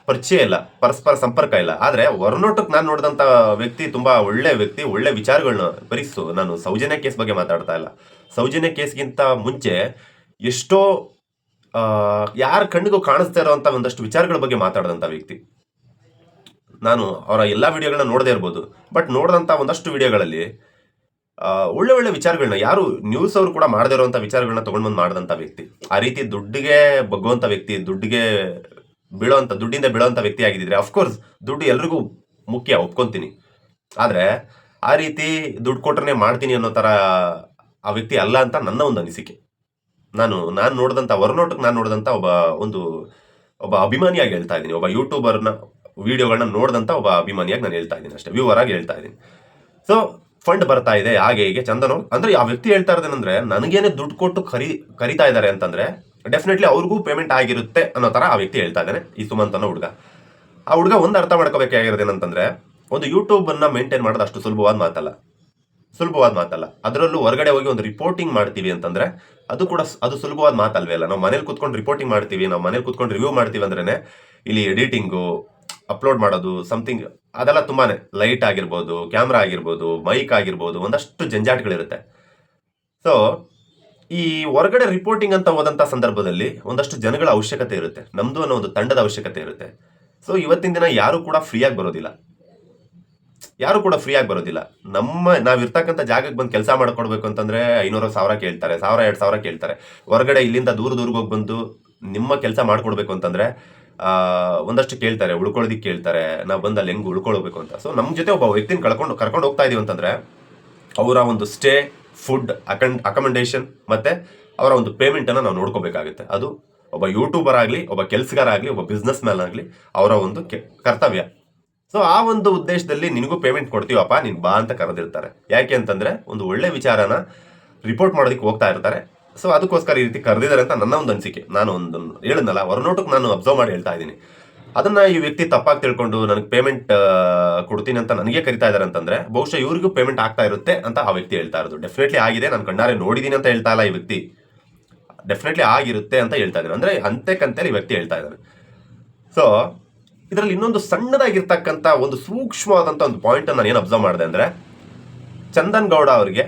ಪರಿಚಯ ಇಲ್ಲ, ಪರಸ್ಪರ ಸಂಪರ್ಕ ಇಲ್ಲ. ಆದ್ರೆ ಹೊರನೋಟಕ್ಕೆ ನಾನು ನೋಡಿದಂತ ವ್ಯಕ್ತಿ ತುಂಬಾ ಒಳ್ಳೆ ವ್ಯಕ್ತಿ, ಒಳ್ಳೆ ವಿಚಾರಗಳನ್ನ ಬರೀಸು ನಾನು ಸೌಜನ್ಯ ಕೇಸ್ ಬಗ್ಗೆ ಮಾತಾಡ್ತಾ ಇಲ್ಲ. ಸೌಜನ್ಯ ಕೇಸ್ಗಿಂತ ಮುಂಚೆ ಎಷ್ಟೋ ಯಾರ ಕಣ್ಣಿಗೂ ಕಾಣಿಸ್ತಾ ಇರೋವಂಥ ಒಂದಷ್ಟು ವಿಚಾರಗಳ ಬಗ್ಗೆ ಮಾತಾಡಿದಂಥ ವ್ಯಕ್ತಿ. ನಾನು ಅವರ ಎಲ್ಲ ವಿಡಿಯೋಗಳನ್ನ ನೋಡದೇ ಇರ್ಬೋದು. ಬಟ್ ನೋಡಿದಂಥ ಒಂದಷ್ಟು ವಿಡಿಯೋಗಳಲ್ಲಿ ಒಳ್ಳೆ ಒಳ್ಳೆ ವಿಚಾರಗಳನ್ನ ಯಾರು ನ್ಯೂಸ್ ಅವರು ಕೂಡ ಮಾಡದೇ ಇರುವಂಥ ವಿಚಾರಗಳನ್ನ ತಗೊಂಡು ಬಂದು ಮಾಡಿದಂಥ ವ್ಯಕ್ತಿ. ಆ ರೀತಿ ದುಡ್ಡಿಗೆ ಬಗ್ಗುವಂಥ ವ್ಯಕ್ತಿ, ದುಡ್ಡಿಗೆ ಬೀಳೋಂಥ, ದುಡ್ಡಿಂದ ಬೀಳೋಂಥ ವ್ಯಕ್ತಿ ಆಗಿದ್ದರೆ ಅಫ್ಕೋರ್ಸ್ ದುಡ್ಡು ಎಲ್ರಿಗೂ ಮುಖ್ಯ, ಒಪ್ಕೊಂತೀನಿ. ಆದರೆ, ಆ ರೀತಿ ದುಡ್ಡು ಕೊಟ್ರೆ ಮಾಡ್ತೀನಿ ಅನ್ನೋ ಥರ ಆ ವ್ಯಕ್ತಿ ಅಲ್ಲ ಅಂತ ನನ್ನ ಒಂದು ಅನಿಸಿಕೆ. ನಾನು ನಾನು ನೋಡಿದಂಥ, ಹೊರನೋಟಕ್ಕೆ ನಾನು ನೋಡಿದಂಥ ಒಬ್ಬ ಒಂದು, ಒಬ್ಬ ಅಭಿಮಾನಿಯಾಗಿ ಹೇಳ್ತಾ ಇದ್ದೀನಿ. ಒಬ್ಬ ಯೂಟ್ಯೂಬರ್ನ ವಿಡಿಯೋಗಳನ್ನ ನೋಡಿದಂಥ ಒಬ್ಬ ಅಭಿಮಾನಿಯಾಗಿ ನಾನು ಹೇಳ್ತಾ ಇದ್ದೀನಿ ಅಷ್ಟೇ ವ್ಯೂವರ್ ಆಗಿ ಹೇಳ್ತಾ ಇದ್ದೀನಿ. ಸೊ ಫಂಡ್ ಬರ್ತಾ ಇದೆ, ಹಾಗೆ ಹೀಗೆ ಚಂದನೋ ಅಂದರೆ ಅಂದ್ರೆ ಆ ವ್ಯಕ್ತಿ ಹೇಳ್ತಾ ಇರೋದೇನಂದ್ರೆ, ನನಗೇನೆ ದುಡ್ಡು ಕೊಟ್ಟು ಕರಿ ಕರಿತಾ ಇದ್ದಾರೆ ಅಂತಂದ್ರೆ ಡೆಫಿನೆಟ್ಲಿ ಅವ್ರಿಗೂ ಪೇಮೆಂಟ್ ಆಗಿರುತ್ತೆ ಅನ್ನೋ ತರ ಆ ವ್ಯಕ್ತಿ ಹೇಳ್ತಾ ಇದ್ದಾನೆ, ಈ ಸುಮಂತ್ ಅನ್ನೋ ಹುಡುಗ. ಆ ಹುಡುಗ ಒಂದು ಅರ್ಥ ಮಾಡ್ಕೋಬೇಕಾಗಿರೋದೇನಂತಂದ್ರೆ ಒಂದು ಯೂಟ್ಯೂಬನ್ನು ಮೇಂಟೈನ್ ಮಾಡೋದು ಅಷ್ಟು ಸುಲಭವಾದ ಮಾತಲ್ಲ. ಸುಲಭವಾದ ಮಾತಲ್ಲ. ಅದರಲ್ಲೂ ಹೊರಗಡೆ ಹೋಗಿ ಒಂದು ರಿಪೋರ್ಟಿಂಗ್ ಮಾಡ್ತೀವಿ ಅಂತಂದ್ರೆ, ಅದು ಕೂಡ ಅದು ಸುಲಭವಾದ ಮಾತಲ್ವೇ ಅಲ್ಲ. ನಾವು ಮನೇಲಿ ಕುತ್ಕೊಂಡು ರಿಪೋರ್ಟಿಂಗ್ ಮಾಡ್ತೀವಿ, ನಾವು ಮನೇಲಿ ಕುತ್ಕೊಂಡು ರಿವ್ಯೂ ಮಾಡ್ತೀವಿ ಅಂದ್ರೇನೆ, ಇಲ್ಲಿ ಎಡಿಟಿಂಗು ಅಪ್ಲೋಡ್ ಮಾಡೋದು ಸಮಥಿಂಗ್ ಅದೆಲ್ಲ ತುಂಬಾನೇ ಲೈಟ್ ಆಗಿರ್ಬೋದು ಕ್ಯಾಮ್ರಾ ಆಗಿರ್ಬೋದು ಮೈಕ್ ಆಗಿರ್ಬೋದು, ಒಂದಷ್ಟು ಜಂಜಾಟ್ಗಳಿರುತ್ತೆ. ಸೊ ಈ ಹೊರಗಡೆ ರಿಪೋರ್ಟಿಂಗ್ ಅಂತ ಹೋದಂಥ ಸಂದರ್ಭದಲ್ಲಿ ಒಂದಷ್ಟು ಜನಗಳ ಅವಶ್ಯಕತೆ ಇರುತ್ತೆ. ನಮ್ಮದು ಅನ್ನೋ ಒಂದು ತಂಡದ ಅವಶ್ಯಕತೆ ಇರುತ್ತೆ. ಸೊ ಇವತ್ತಿನ ದಿನ ಯಾರು ಕೂಡ ಫ್ರೀಯಾಗಿ ಬರೋದಿಲ್ಲ. ಯಾರು ಕೂಡ ಫ್ರೀಯಾಗಿ ಬರೋದಿಲ್ಲ. ನಮ್ಮ ನಾವಿರ್ತಕ್ಕಂಥ ಜಾಗಕ್ಕೆ ಬಂದು ಕೆಲಸ ಮಾಡ್ಕೊಡ್ಬೇಕು ಅಂತಂದ್ರೆ ಐನೂರು ಸಾವಿರ ಕೇಳ್ತಾರೆ, ಸಾವಿರ, ಎರಡು ಸಾವಿರ ಕೇಳ್ತಾರೆ. ಹೊರಗಡೆ ಇಲ್ಲಿಂದ ದೂರ ದೂರಿಗೆ ಹೋಗಿ ಬಂದು ನಿಮ್ಮ ಕೆಲಸ ಮಾಡ್ಕೊಡ್ಬೇಕು ಅಂತಂದ್ರೆ ಒಂದಷ್ಟು ಕೇಳ್ತಾರೆ ಉಳ್ಕೊಳ್ಳೋದಿಕ್ಕೆ ಕೇಳ್ತಾರೆ, ನಾವು ಬಂದು ಅಲ್ಲಿ ಹೆಂಗ್ ಉಳ್ಕೊಳ್ಬೇಕು ಅಂತ. ಸೊ ನಮ್ಮ ಜೊತೆ ಒಬ್ಬ ವ್ಯಕ್ತಿನ ಕಳ್ಕೊಂಡು ಕರ್ಕೊಂಡು ಹೋಗ್ತಾ ಇದೀವಿ ಅಂತಂದ್ರೆ, ಅವರ ಒಂದು ಸ್ಟೇ ಫುಡ್ ಅಕಂಡ್ ಅಕಮಂಡೇಷನ್ ಮತ್ತೆ ಅವರ ಒಂದು ಪೇಮೆಂಟ್ ಅನ್ನ ನಾವು ನೋಡ್ಕೋಬೇಕಾಗುತ್ತೆ. ಅದು ಒಬ್ಬ ಯೂಟ್ಯೂಬರ್ ಆಗಲಿ, ಒಬ್ಬ ಕೆಲಸಗಾರ ಆಗಲಿ, ಒಬ್ಬ ಬಿಸ್ನೆಸ್ ಮ್ಯಾನ್ ಆಗಲಿ ಅವರ ಒಂದು ಕರ್ತವ್ಯ. ಸೊ ಆ ಒಂದು ಉದ್ದೇಶದಲ್ಲಿ ನಿನಗೂ ಪೇಮೆಂಟ್ ಕೊಡ್ತೀವಪ್ಪ, ನೀನು ಬಾ ಅಂತ ಕರೆದಿರ್ತಾರೆ. ಯಾಕೆ ಅಂತಂದ್ರೆ ಒಂದು ಒಳ್ಳೆ ವಿಚಾರನ ರಿಪೋರ್ಟ್ ಮಾಡೋದಕ್ಕೆ ಹೋಗ್ತಾ ಇರ್ತಾರೆ. ಸೊ ಅದಕ್ಕೋಸ್ಕರ ಈ ರೀತಿ ಕರೆದಿದ್ದಾರೆ ಅಂತ ನನ್ನ ಒಂದು ಅನಿಸಿಕೆ. ನಾನು ಒಂದು ಹೇಳಿದ್ನಲ್ಲ, ಹೊರನೋಟಕ್ಕೆ ನಾನು ಅಬ್ಸರ್ವ್ ಮಾಡಿ ಹೇಳ್ತಾ ಇದ್ದೀನಿ. ಅದನ್ನ ಈ ವ್ಯಕ್ತಿ ತಪ್ಪಾಗಿ ತಿಳ್ಕೊಂಡು ನನಗೆ ಪೇಮೆಂಟ್ ಕೊಡ್ತೀನಿ ಅಂತ ನನಗೆ ಕರಿತಾ ಇದ್ದಾರೆ ಅಂತಂದ್ರೆ, ಬಹುಶಃ ಇವರಿಗೂ ಪೇಮೆಂಟ್ ಆಗ್ತಾ ಇರುತ್ತೆ ಅಂತ ಆ ವ್ಯಕ್ತಿ ಹೇಳ್ತಾ ಇರೋದು. ಡೆಫಿನೆಟ್ಲಿ ಆಗಿದೆ, ನಾನು ಕಣ್ಣಾರೆ ನೋಡಿದ್ದೀನಿ ಅಂತ ಹೇಳ್ತಾ ಇಲ್ಲ ಈ ವ್ಯಕ್ತಿ. ಡೆಫಿನೆಟ್ಲಿ ಆಗಿರುತ್ತೆ ಅಂತ ಹೇಳ್ತಾ ಇದ್ದಾನೆ ಅಂದ್ರೆ ಅಂತೆ ಕಂತೇಳಿ ಈ ವ್ಯಕ್ತಿ ಹೇಳ್ತಾ ಇದ್ದಾರೆ ಸೊ ಇದರಲ್ಲಿ ಇನ್ನೊಂದು ಸಣ್ಣದಾಗಿರ್ತಕ್ಕಂಥ ಒಂದು ಸೂಕ್ಷ್ಮವಾದಂಥ ಒಂದು ಪಾಯಿಂಟ್ ನಾನು ಏನು ಅಬ್ಸರ್ವ್ ಮಾಡಿದೆ ಅಂದ್ರೆ, ಚಂದನ್ ಗೌಡ ಅವರಿಗೆ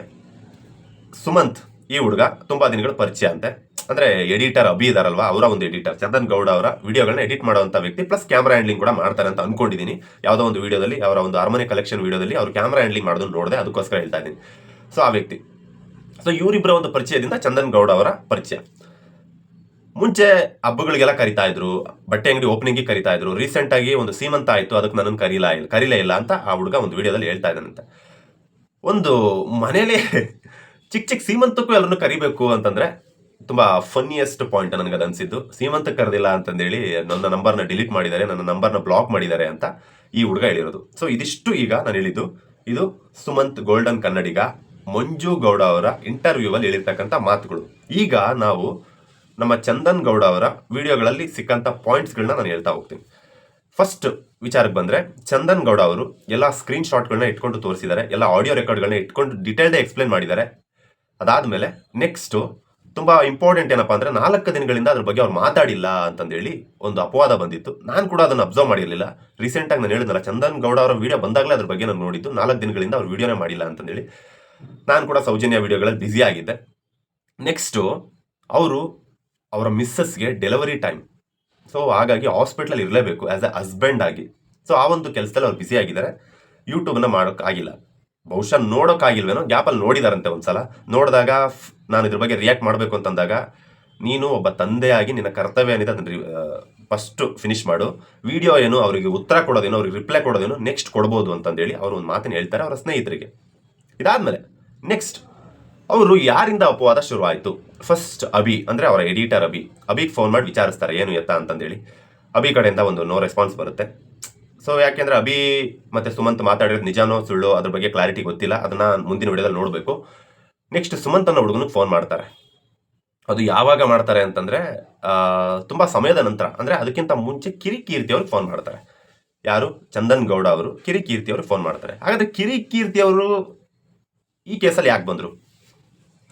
ಸುಮಂತ್, ಈ ಹುಡುಗ, ತುಂಬಾ ದಿನಗಳು ಪರಿಚಯ ಅಂತೆ. ಅಂದ್ರೆ ಎಡಿಟರ್ ಅಭಿ ಇದಾರಲ್ವಾ, ಅವರ ಒಂದು ಎಡಿಟರ್ ಚಂದನ್ ಗೌಡ ಅವರ ವಿಡಿಯೋಗಳನ್ನ ಎಡಿಟ್ ಮಾಡುವಂತ ವ್ಯಕ್ತಿ ಪ್ಲಸ್ ಕ್ಯಾಮ್ರಾ ಹ್ಯಾಂಡ್ಲಿಂಗ್ ಕೂಡ ಮಾಡ್ತಾರೆ ಅಂತ ಅನ್ಕೊಂಡಿದ್ದೀನಿ ಯಾವುದೋ ಒಂದು ವಿಡಿಯೋದಲ್ಲಿ ಅವರ ಒಂದು ಅರಮನೆ ಕಲೆಕ್ಷನ್ ವಿಡಿಯೋದಲ್ಲಿ ಅವರು ಕ್ಯಾಮ್ರಾ ಹ್ಯಾಂಡ್ಲಿಂಗ್ ಮಾಡೋದು ನೋಡಿದೆ ಅದಕ್ಕೋಸ್ಕರ ಹೇಳ್ತಾ ಇದ್ದೀನಿ. ಸೊ ಆ ವ್ಯಕ್ತಿ. ಸೊ ಇವರಿಬ್ಬರ ಒಂದು ಪರಿಚಯದಿಂದ ಚಂದನ್ ಗೌಡ ಅವರ ಪರಿಚಯ. ಮುಂಚೆ ಹಬ್ಬಗಳಿಗೆಲ್ಲ ಕರಿತಾ ಇದ್ರು, ಬಟ್ಟೆ ಅಂಗಡಿ ಓಪನಿಂಗ್ ಕರಿತಾ ಇದ್ರು ರೀಸೆಂಟ್ ಆಗಿ ಒಂದು ಸೀಮಂತ ಆಯಿತು, ಅದಕ್ಕೆ ನನ್ನನ್ನು ಕರೀಲ ಇಲ್ಲ, ಕರೀಲೇ ಇಲ್ಲ ಅಂತ ಆ ಹುಡುಗ ಒಂದು ವಿಡಿಯೋದಲ್ಲಿ ಹೇಳ್ತಾ ಇದ್ದಾನಂತೆ ಒಂದು ಮನೇಲಿ (laughs) ಚಿಕ್ಕ ಚಿಕ್ಕ ಸೀಮಂತಕ್ಕೂ ಎಲ್ಲರನ್ನು ಕರಿಬೇಕು ಅಂತಂದ್ರೆ ತುಂಬಾ ಫನ್ನಿಯೆಸ್ಟ್ ಪಾಯಿಂಟ್ ನನಗೆ ಅದು ಅನ್ಸಿದ್ದು. ಸೀಮಂತ ಕರೆದಿಲ್ಲ ಅಂತಂದೇಳಿ ನನ್ನ ನಂಬರ್ನ ಡಿಲೀಟ್ ಮಾಡಿದ್ದಾರೆ, ನನ್ನ ನಂಬರ್ನ ಬ್ಲಾಕ್ ಮಾಡಿದ್ದಾರೆ ಅಂತ ಈ ಹುಡುಗ ಹೇಳಿರೋದು. ಸೊ ಇದಿಷ್ಟು ಈಗ ನಾನು ಹೇಳಿದ್ದು. ಇದು ಸುಮಂತ್ ಗೋಲ್ಡನ್ ಕನ್ನಡಿಗ, ಮಂಜು ಗೌಡ ಅವರ ಇಂಟರ್ವ್ಯೂ ಅಲ್ಲಿ ಹೇಳಿರ್ತಕ್ಕಂಥ ಮಾತುಗಳು. ಈಗ ನಾವು ನಮ್ಮ ಚಂದನ್ ಗೌಡ ಅವರ ವಿಡಿಯೋಗಳಲ್ಲಿ ಸಿಕ್ಕಂತ ಪಾಯಿಂಟ್ಸ್ಗಳನ್ನ ನಾನು ಹೇಳ್ತಾ ಹೋಗ್ತೀನಿ. ಫಸ್ಟ್ ವಿಚಾರಕ್ಕೆ ಬಂದ್ರೆ, ಚಂದನ್ ಗೌಡ ಅವರು ಎಲ್ಲ ಸ್ಕ್ರೀನ್ ಶಾಟ್ಗಳನ್ನ ಇಟ್ಕೊಂಡು ತೋರಿಸಿದ್ದಾರೆ, ಎಲ್ಲ ಆಡಿಯೋ ರೆಕಾರ್ಡ್ಗಳನ್ನ ಇಟ್ಕೊಂಡು ಡೀಟೇಲ್ಡ್ ಎಕ್ಸ್ಪ್ಲೇನ್ ಮಾಡಿದ್ದಾರೆ. ಅದಾದಮೇಲೆ ನೆಕ್ಸ್ಟ್ ತುಂಬಾ ಇಂಪಾರ್ಟೆಂಟ್ ಏನಪ್ಪಾ ಅಂದರೆ ನಾಲ್ಕು ದಿನಗಳಿಂದ ಅದ್ರ ಬಗ್ಗೆ ಅವ್ರು ಮಾತಾಡಿಲ್ಲ ಅಂತಂದೇಳಿ ಒಂದು ಅಪವಾದ ಬಂದಿತ್ತು. ನಾನು ಕೂಡ ಅದನ್ನು ಅಬ್ಸರ್ವ್ ಮಾಡಿರಲಿಲ್ಲ. ರೀಸೆಂಟ್ ಆಗಿ ನಾನು ಹೇಳಿದ್ನಲ್ಲ, ಚಂದನ್ ಗೌಡ ಅವರ ವಿಡಿಯೋ ಬಂದಾಗಲೇ ಅದ್ರ ಬಗ್ಗೆ ನಾನು ನೋಡಿದ್ದು. ನಾಲ್ಕು ದಿನಗಳಿಂದ ಅವ್ರು ವೀಡಿಯೋನೇ ಮಾಡಿಲ್ಲ ಅಂತಂದೇಳಿ ನಾನು ಕೂಡ ಸೌಜನ್ಯ ವಿಡಿಯೋಗಳಲ್ಲಿ ಬ್ಯುಸಿ ಆಗಿದ್ದೆ. ನೆಕ್ಸ್ಟು ಅವರು ಅವರ ಮಿಸ್ಸಸ್ಗೆ ಡೆಲಿವರಿ ಟೈಮ್ ಸೊ ಹಾಗಾಗಿ ಹಾಸ್ಪಿಟ್ಲಲ್ಲಿ ಇರಲೇಬೇಕು ಆ್ಯಸ್ ಅ ಹಸ್ಬೆಂಡ್ ಆಗಿ. ಸೊ ಆ ಒಂದು ಕೆಲಸದಲ್ಲಿ ಅವ್ರು ಬ್ಯುಸಿ ಆಗಿದ್ದಾರೆ. ಯೂಟ್ಯೂಬ್ನ ಮಾಡೋಕ್ಕಾಗಿಲ್ಲ ಬಹುಶಃ ನೋಡೋಕ್ಕಾಗಿಲ್ವೇನೋ ಗ್ಯಾಪಲ್ಲಿ ನೋಡಿದಾರಂತೆ ಒಂದ್ಸಲ. ನೋಡಿದಾಗ ನಾನು ಇದ್ರ ಬಗ್ಗೆ ರಿಯಾಕ್ಟ್ ಮಾಡಬೇಕು ಅಂತಂದಾಗ, ನೀನು ಒಬ್ಬ ತಂದೆಯಾಗಿ ನಿನ್ನ ಕರ್ತವ್ಯ ಏನಿದೆ ಅದನ್ನ ಫಸ್ಟ್ ಫಿನಿಶ್ ಮಾಡು. ವಿಡಿಯೋ ಏನು, ಅವರಿಗೆ ಉತ್ತರ ಕೊಡೋದೇನು, ಅವ್ರಿಗೆ ರಿಪ್ಲೈ ಕೊಡೋದೇನು ನೆಕ್ಸ್ಟ್ ಕೊಡ್ಬೋದು ಅಂತಂದೇಳಿ ಅವರು ಒಂದು ಮಾತನ್ನು ಹೇಳ್ತಾರೆ ಅವರ ಸ್ನೇಹಿತರಿಗೆ. ಇದಾದ್ಮೇಲೆ ನೆಕ್ಸ್ಟ್ ಅವರು ಯಾರಿಂದ ಅಪವಾದ ಶುರುವಾಯಿತು? ಫಸ್ಟ್ ಅಭಿ, ಅಂದರೆ ಅವರ ಎಡಿಟರ್ ಅಭಿ. ಅಭಿಗೆ ಫೋನ್ ಮಾಡಿ ವಿಚಾರಿಸ್ತಾರೆ, ಏನು ಎತ್ತ ಅಂತಂದೇಳಿ. ಅಭಿ ಕಡೆಯಿಂದ ಒಂದು ನೋ ರೆಸ್ಪಾನ್ಸ್ ಬರುತ್ತೆ. ಸೊ ಯಾಕೆಂದ್ರೆ ಅಭಿ ಮತ್ತೆ ಸುಮಂತ್ ಮಾತಾಡಿರೋದು ನಿಜಾನೋ ಸುಳ್ಳು ಅದ್ರ ಬಗ್ಗೆ ಕ್ಲಾರಿಟಿ ಗೊತ್ತಿಲ್ಲ. ಅದನ್ನ ಮುಂದಿನ ವಿಡಿಯೋದಲ್ಲಿ ನೋಡಬೇಕು. ನೆಕ್ಸ್ಟ್ ಸುಮಂತ್ ಅನ್ನೋ ಹುಡುಗನಿಗೆ ಫೋನ್ ಮಾಡ್ತಾರೆ. ಅದು ಯಾವಾಗ ಮಾಡ್ತಾರೆ ಅಂತಂದ್ರೆ ತುಂಬ ಸಮಯದ ನಂತರ, ಅಂದ್ರೆ ಅದಕ್ಕಿಂತ ಮುಂಚೆ ಕಿರಿ ಕೀರ್ತಿ ಅವ್ರಿಗೆ ಫೋನ್ ಮಾಡ್ತಾರೆ. ಯಾರು? ಚಂದನ್ ಗೌಡ ಅವರು ಕಿರಿ ಕೀರ್ತಿ ಅವ್ರಿಗೆ ಫೋನ್ ಮಾಡ್ತಾರೆ. ಹಾಗಾದ್ರೆ ಕಿರಿ ಕೀರ್ತಿ ಅವರು ಈ ಕೇಸಲ್ಲಿ ಯಾಕೆ ಬಂದ್ರು?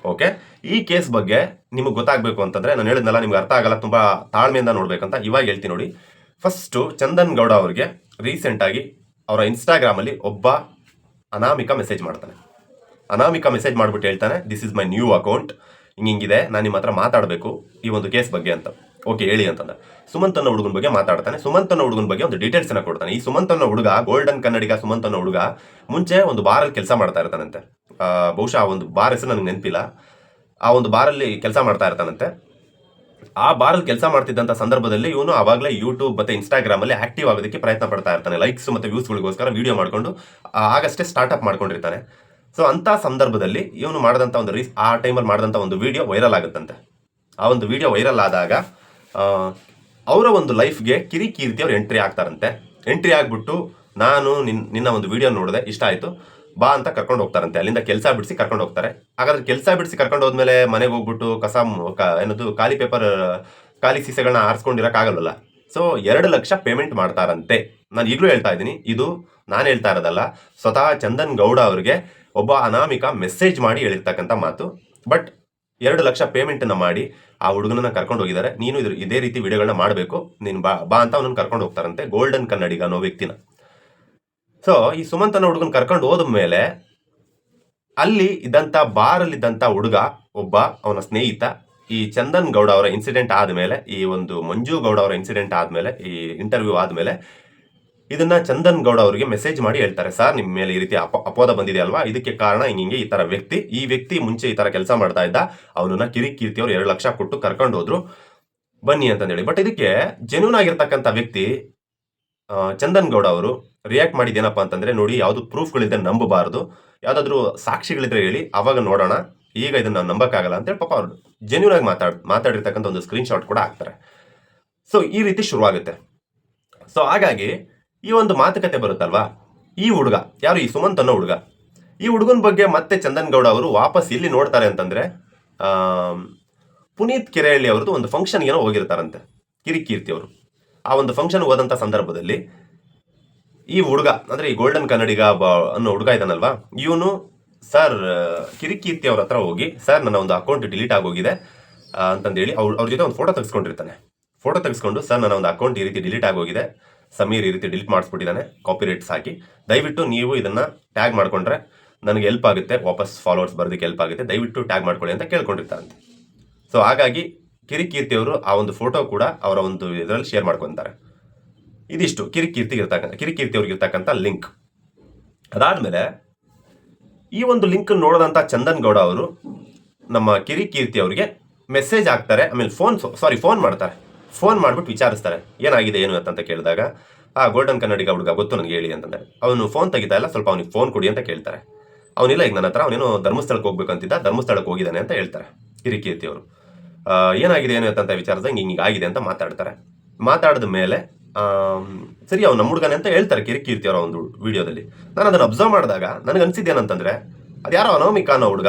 ಓಕೆ ಈ ಕೇಸ್ ಬಗ್ಗೆ ನಿಮಗೆ ಗೊತ್ತಾಗಬೇಕು ಅಂತಂದ್ರೆ, ನಾನು ಹೇಳಿದ್ನಲ್ಲ, ನಿಮ್ಗೆ ಅರ್ಥ ಆಗಲ್ಲ, ತುಂಬಾ ತಾಳ್ಮೆಯಿಂದ ನೋಡ್ಬೇಕಂತ ಇವಾಗ ಹೇಳ್ತೀನಿ ನೋಡಿ. ಫಸ್ಟು ಚಂದನ್ ಗೌಡ ಅವರಿಗೆ ರೀಸೆಂಟ್ ಆಗಿ ಅವರ ಇನ್ಸ್ಟಾಗ್ರಾಮ್ ಅಲ್ಲಿ ಒಬ್ಬ ಅನಾಮಿಕ ಮೆಸೇಜ್ ಮಾಡ್ತಾನೆ. ಅನಾಮಿಕ ಮೆಸೇಜ್ ಮಾಡ್ಬಿಟ್ಟು ಹೇಳ್ತಾನೆ this is my new account ಹಿಂಗಿದೆ ನಾನು ನಿಮ್ಮ ಹತ್ರ ಮಾತಾಡಬೇಕು ಈ ಒಂದು ಕೇಸ್ ಬಗ್ಗೆ ಅಂತ. ಓಕೆ ಹೇಳಿ ಅಂತಂದ. ಸುಮಂತ್ ಹುಡುಗನ ಬಗ್ಗೆ ಮಾತಾಡ್ತಾನೆ. ಸುಮಂತ್ ಹುಡುಗನ ಬಗ್ಗೆ ಒಂದು ಡೀಟೇಲ್ಸ್ ಅನ್ನ ಕೊಡ್ತಾನೆ. ಈ ಸುಮಂತ್ ಹುಡುಗ ಗೋಲ್ಡನ್ ಕನ್ನಡಿಗ ಸುಮಂತ್ ಹುಡುಗ, ಮುಂಚೆ ಒಂದು ಬಾರಲ್ಲಿ ಕೆಲಸ ಮಾಡ್ತಾ ಇರ್ತಾನಂತೆ. ಬಹುಶಃ ಆ ಒಂದು ಬಾರ್ ಹೆಸರು ನನಗೆ ನೆನಪಿಲ್ಲ. ಆ ಒಂದು ಬಾರಲ್ಲಿ ಕೆಲಸ ಮಾಡ್ತಾ ಇರ್ತಾನಂತೆ. ಆ ಬಾರಲ್ಲಿ ಕೆಲಸ ಮಾಡ್ತಿದ್ದಂಥ ಸಂದರ್ಭದಲ್ಲಿ ಇವನು ಆವಾಗಲೇ ಯೂಟ್ಯೂಬ್ ಮತ್ತೆ ಇನ್ಸ್ಟಾಗ್ರಾಮ್ ಅಲ್ಲಿ ಆಕ್ಟಿವ್ ಆಗೋದಕ್ಕೆ ಪ್ರಯತ್ನ ಪಡ್ತಾ ಇರ್ತಾನೆ. ಲೈಕ್ಸ್ ಮತ್ತೆ ವ್ಯೂಸ್ಗಳಿಗೋಸ್ಕರ ವಿಡಿಯೋ ಮಾಡ್ಕೊಂಡು ಆಗಷ್ಟೇ ಸ್ಟಾರ್ಟ್ಅಪ್ ಮಾಡ್ಕೊಂಡಿರ್ತಾನೆ. ಸೊ ಅಂತ ಸಂದರ್ಭದಲ್ಲಿ ಇವನು ಮಾಡಿದಂಥ ಒಂದು ರೀಸ್, ಆ ಟೈಮಲ್ಲಿ ಮಾಡಿದಂಥ ಒಂದು ವಿಡಿಯೋ ವೈರಲ್ ಆಗುತ್ತಂತೆ. ಆ ಒಂದು ವಿಡಿಯೋ ವೈರಲ್ ಆದಾಗ ಅವರ ಒಂದು ಲೈಫ್ಗೆ ಕಿರಿ ಕೀರ್ತಿ ಅವ್ರು ಎಂಟ್ರಿ ಆಗ್ತಾರಂತೆ. ಎಂಟ್ರಿ ಆಗಿಬಿಟ್ಟು, ನಿನ್ ನಿನ್ನ ಒಂದು ವಿಡಿಯೋ ನೋಡಿದೆ, ಇಷ್ಟ ಆಯ್ತು. ಬಾ ಅಂತ ಕರ್ಕೊಂಡು ಹೋಗ್ತಾರಂತೆ. ಅಲ್ಲಿಂದ ಕೆಲಸ ಬಿಡಿಸಿ ಕರ್ಕೊಂಡು ಹೋಗ್ತಾರೆ. ಹಾಗಾದ್ರೆ ಕೆಲಸ ಬಿಡಿಸಿ ಕರ್ಕೊಂಡು ಹೋದ್ಮೇಲೆ ಮನೆಗೆ ಹೋಗ್ಬಿಟ್ಟು ಕಸ ಏನದು, ಖಾಲಿ ಪೇಪರ್, ಖಾಲಿ ಸೀಸೆಗಳನ್ನ ಆರಿಸ್ಕೊಂಡಿರೋಕ್ಕಾಗಲ್ಲ ಸೊ ಎರಡು ಲಕ್ಷ ಪೇಮೆಂಟ್ ಮಾಡ್ತಾರಂತೆ. ನಾನು ಈಗಲೂ ಹೇಳ್ತಾ ಇದ್ದೀನಿ. ಇದು ನಾನು ಹೇಳ್ತಾ ಇರೋದಲ್ಲ, ಸ್ವತಃ ಚಂದನ್ ಗೌಡ ಅವರಿಗೆ ಒಬ್ಬ ಅನಾಮಿಕ ಮೆಸೇಜ್ ಮಾಡಿ ಹೇಳಿರ್ತಕ್ಕಂಥ ಮಾತು. ಬಟ್ ಎರಡು ಲಕ್ಷ ಪೇಮೆಂಟನ್ನ ಮಾಡಿ ಆ ಹುಡುಗನನ್ನ ಕರ್ಕೊಂಡು ಹೋಗಿದ್ದಾರೆ. ನೀನು ಇದ್ರ, ಇದೇ ರೀತಿ ವಿಡಿಯೋಗಳನ್ನ ಮಾಡಬೇಕು. ನೀನು ಬಾ ಬಾ ಅಂತ ಅವನನ್ನು ಕರ್ಕೊಂಡು ಹೋಗ್ತಾರಂತೆ. ಗೋಲ್ಡನ್ ಕನ್ನಡಿಗ ಅನ್ನೋ ವ್ಯಕ್ತಿನ. ಸೊ ಈ ಸುಮಂತ್ ಅನ್ನೋ ಹುಡುಗನ ಕರ್ಕೊಂಡು ಹೋದ ಮೇಲೆ ಅಲ್ಲಿ ಇದ್ದಂತ ಬಾರಲ್ಲಿ ಇದ್ದಂತ ಹುಡುಗ ಒಬ್ಬ ಅವನ ಸ್ನೇಹಿತ, ಈ ಚಂದನ್ ಗೌಡ ಅವರ ಇನ್ಸಿಡೆಂಟ್ ಆದ್ಮೇಲೆ ಈ ಒಂದು ಮಂಜು ಗೌಡ ಅವರ ಇನ್ಸಿಡೆಂಟ್ ಆದ್ಮೇಲೆ ಈ ಇಂಟರ್ವ್ಯೂ ಆದ್ಮೇಲೆ ಇದನ್ನ ಚಂದನ್ ಗೌಡ ಅವರಿಗೆ ಮೆಸೇಜ್ ಮಾಡಿ ಹೇಳ್ತಾರೆ, ಸರ್ ನಿಮ್ಮ ಮೇಲೆ ಈ ರೀತಿ ಅಪ ಅಪೋದ ಬಂದಿದೆ ಅಲ್ವಾ? ಇದಕ್ಕೆ ಕಾರಣ ಹಿಂಗೆ ಈ ತರ ವ್ಯಕ್ತಿ, ಈ ವ್ಯಕ್ತಿ ಮುಂಚೆ ಈ ತರ ಕೆಲಸ ಮಾಡ್ತಾ ಇದ್ದ, ಅವನನ್ನ ಕಿರಿ ಕೀರ್ತಿ ಅವ್ರು ಎರಡು ಲಕ್ಷ ಕೊಟ್ಟು ಕರ್ಕೊಂಡು ಹೋದ್ರು. ಬನ್ನಿ ಅಂತಂದೇಳಿ. ಬಟ್ ಇದಕ್ಕೆ ಜೆನ್ಯೂನ್ ಆಗಿರ್ತಕ್ಕಂಥ ವ್ಯಕ್ತಿ ಚಂದನ್ ಗೌಡ ಅವರು ರಿಯಾಕ್ಟ್ ಮಾಡಿದ್ದೇನಪ್ಪ ಅಂತಂದ್ರೆ ನೋಡಿ, ಯಾವುದು ಪ್ರೂಫ್ಗಳಿದ್ರೆ ನಂಬಬಾರದು. ಯಾವುದಾದ್ರೂ ಸಾಕ್ಷಿಗಳಿದ್ರೆ ಹೇಳಿ, ಅವಾಗ ನೋಡೋಣ. ಈಗ ಇದನ್ನ ನಂಬಕ್ಕಾಗಲ್ಲ ಅಂತೇಳಿ ಪಾಪ ಅವರು ಜೆನ್ಯೂನ್ ಆಗಿ ಮಾತಾಡ್, ಮಾತಾಡಿರ್ತಕ್ಕಂಥ ಒಂದು ಸ್ಕ್ರೀನ್ಶಾಟ್ ಕೂಡ ಹಾಕ್ತಾರೆ. ಸೊ ಈ ರೀತಿ ಶುರುವಾಗುತ್ತೆ. ಸೊ ಹಾಗಾಗಿ ಈ ಒಂದು ಮಾತುಕತೆ ಬರುತ್ತಲ್ವಾ? ಈ ಹುಡುಗ, ಯಾರು ಈ ಸುಮಂತ್ ಅನ್ನೋ ಹುಡುಗ, ಈ ಹುಡುಗನ ಬಗ್ಗೆ ಮತ್ತೆ ಚಂದನ್ ಗೌಡ ಅವರು ವಾಪಸ್ ಇಲ್ಲಿ ನೋಡ್ತಾರೆ ಅಂತಂದ್ರೆ ಪುನೀತ್ ಕೆರೆಹಳ್ಳಿ ಅವ್ರದ್ದು ಒಂದು ಫಂಕ್ಷನ್ ಏನೋ ಹೋಗಿರ್ತಾರಂತೆ, ಕಿರಿಕೀರ್ತಿ ಅವರು. ಆ ಒಂದು ಫಂಕ್ಷನ್ ಹೋದಂಥ ಸಂದರ್ಭದಲ್ಲಿ ಈ ಹುಡುಗ, ಅಂದ್ರೆ ಈ ಗೋಲ್ಡನ್ ಕನ್ನಡಿಗ ಅನ್ನೋ ಹುಡುಗ ಇದ್ದಾನಲ್ವಾ? ಇವನು ಸರ್ ಕಿರಿಕೀರ್ತಿ ಅವ್ರ ಹತ್ರ ಹೋಗಿ ಸರ್ ನನ್ನ ಒಂದು ಅಕೌಂಟ್ ಡಿಲೀಟ್ ಆಗೋಗಿದೆ ಅಂತಂದೇಳಿ ಅವ್ರ ಅವ್ರ ಜೊತೆ ಒಂದು ಫೋಟೋ ತೆಗೆಸ್ಕೊಂಡಿರ್ತಾನೆ. ಫೋಟೋ ತೆಗೆಸ್ಕೊಂಡು ಸರ್ ನನ್ನ ಒಂದು ಅಕೌಂಟ್ ಈ ರೀತಿ ಡಿಲೀಟ್ ಆಗೋಗಿದೆ, ಸಮೀರ್ ಈ ರೀತಿ ಡಿಲೀಟ್ ಮಾಡಿಸ್ಬಿಟ್ಟಿದ್ದಾನೆ ಕಾಪಿ ರೇಟ್ಸ್ ಹಾಕಿ ದಯವಿಟ್ಟು ನೀವು ಇದನ್ನ ಟ್ಯಾಗ್ ಮಾಡ್ಕೊಂಡ್ರೆ ನನಗೆ ಹೆಲ್ಪ್ ಆಗುತ್ತೆ, ವಾಪಸ್ ಫಾಲೋವರ್ಸ್ ಬರೋದಕ್ಕೆ ಹೆಲ್ಪ್ ಆಗುತ್ತೆ, ದಯವಿಟ್ಟು ಟ್ಯಾಗ್ ಮಾಡ್ಕೊಳ್ಳಿ ಅಂತ ಕೇಳ್ಕೊಂಡಿರ್ತಾರಂತೆ. ಸೊ ಹಾಗಾಗಿ ಕಿರಿಕೀರ್ತಿಯವರು ಆ ಒಂದು ಫೋಟೋ ಕೂಡ ಅವರ ಒಂದು ಇದರಲ್ಲಿ ಶೇರ್ ಮಾಡ್ಕೊತಾರೆ. ಇದಿಷ್ಟು. ಕಿರಿಕೀರ್ತಿಗೆ ಇರ್ತಕ್ಕಂಥ ಕಿರಿಕೀರ್ತಿ ಅವ್ರಿಗೆ ಇರ್ತಕ್ಕಂಥ ಲಿಂಕ್. ಅದಾದಮೇಲೆ ಈ ಒಂದು ಲಿಂಕ್ ನೋಡಿದಂಥ ಚಂದನ್ ಗೌಡ ಅವರು ನಮ್ಮ ಕಿರಿಕೀರ್ತಿ ಅವರಿಗೆ ಮೆಸೇಜ್ ಹಾಕ್ತಾರೆ. ಆಮೇಲೆ ಫೋನ್ ಸಾರಿ, ಫೋನ್ ಮಾಡ್ತಾರೆ. ಫೋನ್ ಮಾಡ್ಬಿಟ್ಟು ವಿಚಾರಿಸ್ತಾರೆ. ಏನಾಗಿದೆ, ಏನು ಅಂತ ಕೇಳಿದಾಗ, ಆ ಗೋಲ್ಡನ್ ಕನ್ನಡಿಗ ಹುಡುಗ ಗೊತ್ತು ನನಗೆ ಹೇಳಿ ಅಂತಂದರೆ, ಅವನು ಫೋನ್ ತೆಗಿತಾ ಇಲ್ಲ, ಸ್ವಲ್ಪ ಅವನಿಗೆ ಫೋನ್ ಕೊಡಿ ಅಂತ ಕೇಳ್ತಾರೆ. ಅವನಿಲ್ಲ, ಈಗ ನನ್ನ ಹತ್ರ ಅವನೇನು ಧರ್ಮಸ್ಥಳಕ್ಕೆ ಹೋಗ್ಬೇಕಂತಿದ್ದ, ಧರ್ಮಸ್ಥಳಕ್ಕೆ ಹೋಗಿದ್ದಾನೆ ಅಂತ ಹೇಳ್ತಾರೆ ಕಿರಿಕೀರ್ತಿ ಅವರು ಏನಾಗಿದೆ, ಏನು ಅಂತ ವಿಚಾರಿಸಿದಂಗೆ ಹಿಂಗೆ ಆಗಿದೆ ಅಂತ ಮಾತಾಡ್ತಾರೆ. ಮಾತಾಡಿದ ಮೇಲೆ ಸರಿ ಅವ್ನು ನಮ್ಮ ಹುಡುಗನೇ ಅಂತ ಹೇಳ್ತಾರೆ ಕಿರಿಕೀರ್ತಿ ಅವರ ಒಂದು ವಿಡಿಯೋದಲ್ಲಿ. ನಾನು ಅದನ್ನು ಅಬ್ಸರ್ವ್ ಮಾಡಿದಾಗ ನನಗೆ ಅನ್ಸಿದ್ದೇನಂತಂದ್ರೆ ಅದ್ಯಾರೋ ಅನಾಮಿಕ ಅನ್ನೋ ಹುಡುಗ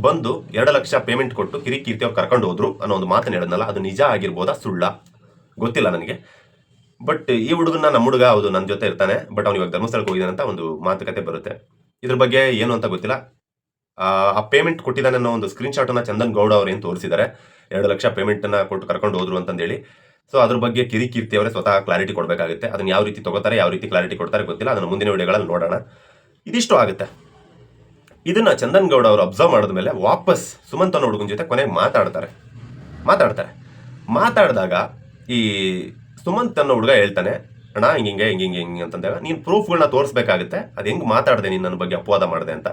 ಬಂದು ಎರಡು ಲಕ್ಷ ಪೇಮೆಂಟ್ ಕೊಟ್ಟು ಕಿರಿಕೀರ್ತಿ ಅವ್ರು ಕರ್ಕೊಂಡು ಹೋದ್ರು ಅನ್ನೋ ಒಂದು ಮಾತನ್ನ ಹೇಳಿದ್ನಲ್ಲ ಅದು ನಿಜ ಆಗಿರ್ಬೋದಾ ಸುಳ್ಳ? ಗೊತ್ತಿಲ್ಲ ನನಗೆ. ಬಟ್ ಈ ಹುಡುಗನ ನಮ್ಮ ಹುಡುಗ ಅದು ನನ್ನ ಜೊತೆ ಇರ್ತಾನೆ ಬಟ್ ಅವ್ನು ಇವಾಗ ಧರ್ಮಸ್ಥಳಕ್ಕೆ ಹೋಗಿದ್ದಾನೆ ಅಂತ ಒಂದು ಮಾತುಕತೆ ಬರುತ್ತೆ. ಇದ್ರ ಬಗ್ಗೆ ಏನು ಅಂತ ಗೊತ್ತಿಲ್ಲ. ಆ, ಪೇಮೆಂಟ್ ಕೊಟ್ಟಿದ್ದಾನೆ ಅನ್ನೋ ಒಂದು ಸ್ಕ್ರೀನ್ಶಾಟನ್ನು ಚಂದನ್ ಗೌಡ ಅವ್ರು ಏನು ತೋರಿಸಿದ್ದಾರೆ ಎರಡು ಲಕ್ಷ ಪೇಮೆಂಟ್ ಅನ್ನ ಕೊಟ್ಟು ಕರ್ಕೊಂಡು ಹೋದ್ರು ಅಂತಂದೇಳಿ. ಸೊ ಅದ್ರ ಬಗ್ಗೆ ಕಿರಿಕೀರ್ತಿ ಅವರೇ ಸ್ವತಃ ಕ್ಲಾರಿಟಿ ಕೊಡಬೇಕಾಗುತ್ತೆ. ಅದನ್ನ ಯಾವ ರೀತಿ ತಗೋತಾರೆ, ಯಾವ ರೀತಿ ಕ್ಲಾರಿಟಿ ಕೊಡ್ತಾರೆ ಗೊತ್ತಿಲ್ಲ. ಅದನ್ನ ಮುಂದಿನ ವಿಡಿಯೋಗಳಲ್ಲಿ ನೋಡೋಣ. ಇದಿಷ್ಟು ಆಗುತ್ತೆ. ಇದನ್ನ ಚಂದನ್ ಗೌಡ ಅವರು ಅಬ್ಸರ್ವ್ ಮಾಡಿದ ಮೇಲೆ ವಾಪಸ್ ಸುಮಂತ್ ಅನ್ನೋ ಹುಡುಗನ ಜೊತೆ ಕೊನೆಗೆ ಮಾತಾಡ್ತಾರೆ. ಮಾತಾಡ್ತಾರೆ. ಮಾತಾಡಿದಾಗ ಈ ಸುಮಂತ್ ಅನ್ನೋ ಹುಡುಗ ಹೇಳ್ತಾನೆ, ಅಣ್ಣ, ಹಿಂಗೆ ಹಿಂಗೆ ಹಿಂಗೆ ಹಿಂಗೆ ಹಿಂಗೆ ಅಂತಂದಾಗ, ನೀನು ಪ್ರೂಫ್ಗಳನ್ನ ತೋರಿಸ್ಬೇಕಾಗುತ್ತೆ. ಅದು ಹೆಂಗೆ ಮಾತಾಡಿದೆ ನೀನು ನನ್ನ ಬಗ್ಗೆ ಅಪವಾದ ಮಾಡಿದೆ ಅಂತ.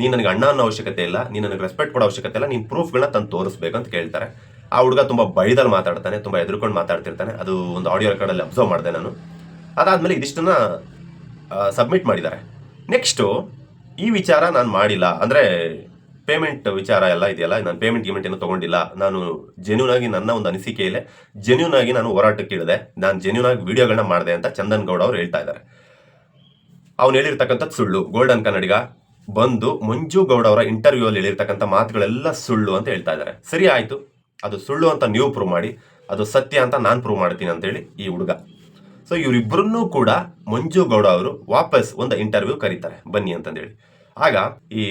ನೀನು ನನಗೆ ಅಣ್ಣ ಅನ್ನೋ ಅವಶ್ಯಕತೆ ಇಲ್ಲ, ನೀನು ನನಗೆ ರೆಸ್ಪೆಕ್ಟ್ ಕೊಡೋ ಅವಶ್ಯಕತೆ ಇಲ್ಲ, ನೀನು ಪ್ರೂಫ್ಗಳನ್ನ ತಂದು ತೋರಿಸ್ಬೇಕು ಅಂತ ಕೇಳ್ತಾರೆ. ಆ ಹುಡುಗ ತುಂಬ ಬೈದಲ್ಲಿ ಮಾತಾಡ್ತಾನೆ, ತುಂಬ ಎದುರುಕೊಂಡು ಮಾತಾಡ್ತಿರ್ತಾನೆ. ಅದು ಒಂದು ಆಡಿಯೋ ರೆಕಾರ್ಡಲ್ಲಿ ಅಬ್ಸರ್ವ್ ಮಾಡಿದೆ ನಾನು. ಅದಾದಮೇಲೆ ಇದಿಷ್ಟನ್ನ ಸಬ್ಮಿಟ್ ಮಾಡಿದ್ದಾರೆ. ನೆಕ್ಸ್ಟು ಈ ವಿಚಾರ ನಾನು ಮಾಡಿಲ್ಲ. ಅಂದರೆ ಪೇಮೆಂಟ್ ವಿಚಾರ ಎಲ್ಲ ಇದೆಯಲ್ಲ, ನಾನು ಪೇಮೆಂಟ್ ಗಿಮೆಂಟ್ ಏನು ತೊಗೊಂಡಿಲ್ಲ. ನಾನು ಜೆನ್ಯೂನ್ ಆಗಿ ನನ್ನ ಒಂದು ಅನಿಸಿಕೆಯಲ್ಲೇ ಜೆನ್ಯೂನ್ ಆಗಿ ನಾನು ಹೋರಾಟಕ್ಕೆ ಇಳಿದೆ. ನಾನು ಜೆನ್ಯೂನ್ ಆಗಿ ವಿಡಿಯೋಗಳನ್ನ ಮಾಡಿದೆ ಅಂತ ಚಂದನ್ ಗೌಡ ಅವರು ಹೇಳ್ತಾ ಇದ್ದಾರೆ. ಅವ್ನು ಹೇಳಿರ್ತಕ್ಕಂಥದ್ದು ಸುಳ್ಳು. ಗೋಲ್ಡನ್ ಕನ್ನಡಿಗ ಬಂದು ಮಂಜು ಗೌಡ ಅವರ ಇಂಟರ್ವ್ಯೂ ಅಲ್ಲಿ ಹೇಳಿರ್ತಕ್ಕಂಥ ಮಾತುಗಳೆಲ್ಲ ಸುಳ್ಳು ಅಂತ ಹೇಳ್ತಾ ಇದ್ದಾರೆ. ಸರಿ, ಆಯ್ತು. ಅದು ಸುಳ್ಳು ಅಂತ ನೀವು ಪ್ರೂವ್ ಮಾಡಿ, ಅದು ಸತ್ಯ ಅಂತ ನಾನು ಪ್ರೂವ್ ಮಾಡ್ತೀನಿ ಅಂತೇಳಿ ಈ ಹುಡುಗ. ಸೊ ಇವರಿಬ್ಬರನ್ನೂ ಕೂಡ ಮಂಜು ಗೌಡ ಅವರು ವಾಪಸ್ ಒಂದು ಇಂಟರ್ವ್ಯೂ ಕರೀತಾರೆ, ಬನ್ನಿ ಅಂತಂದೇಳಿ. ಆಗ ಈ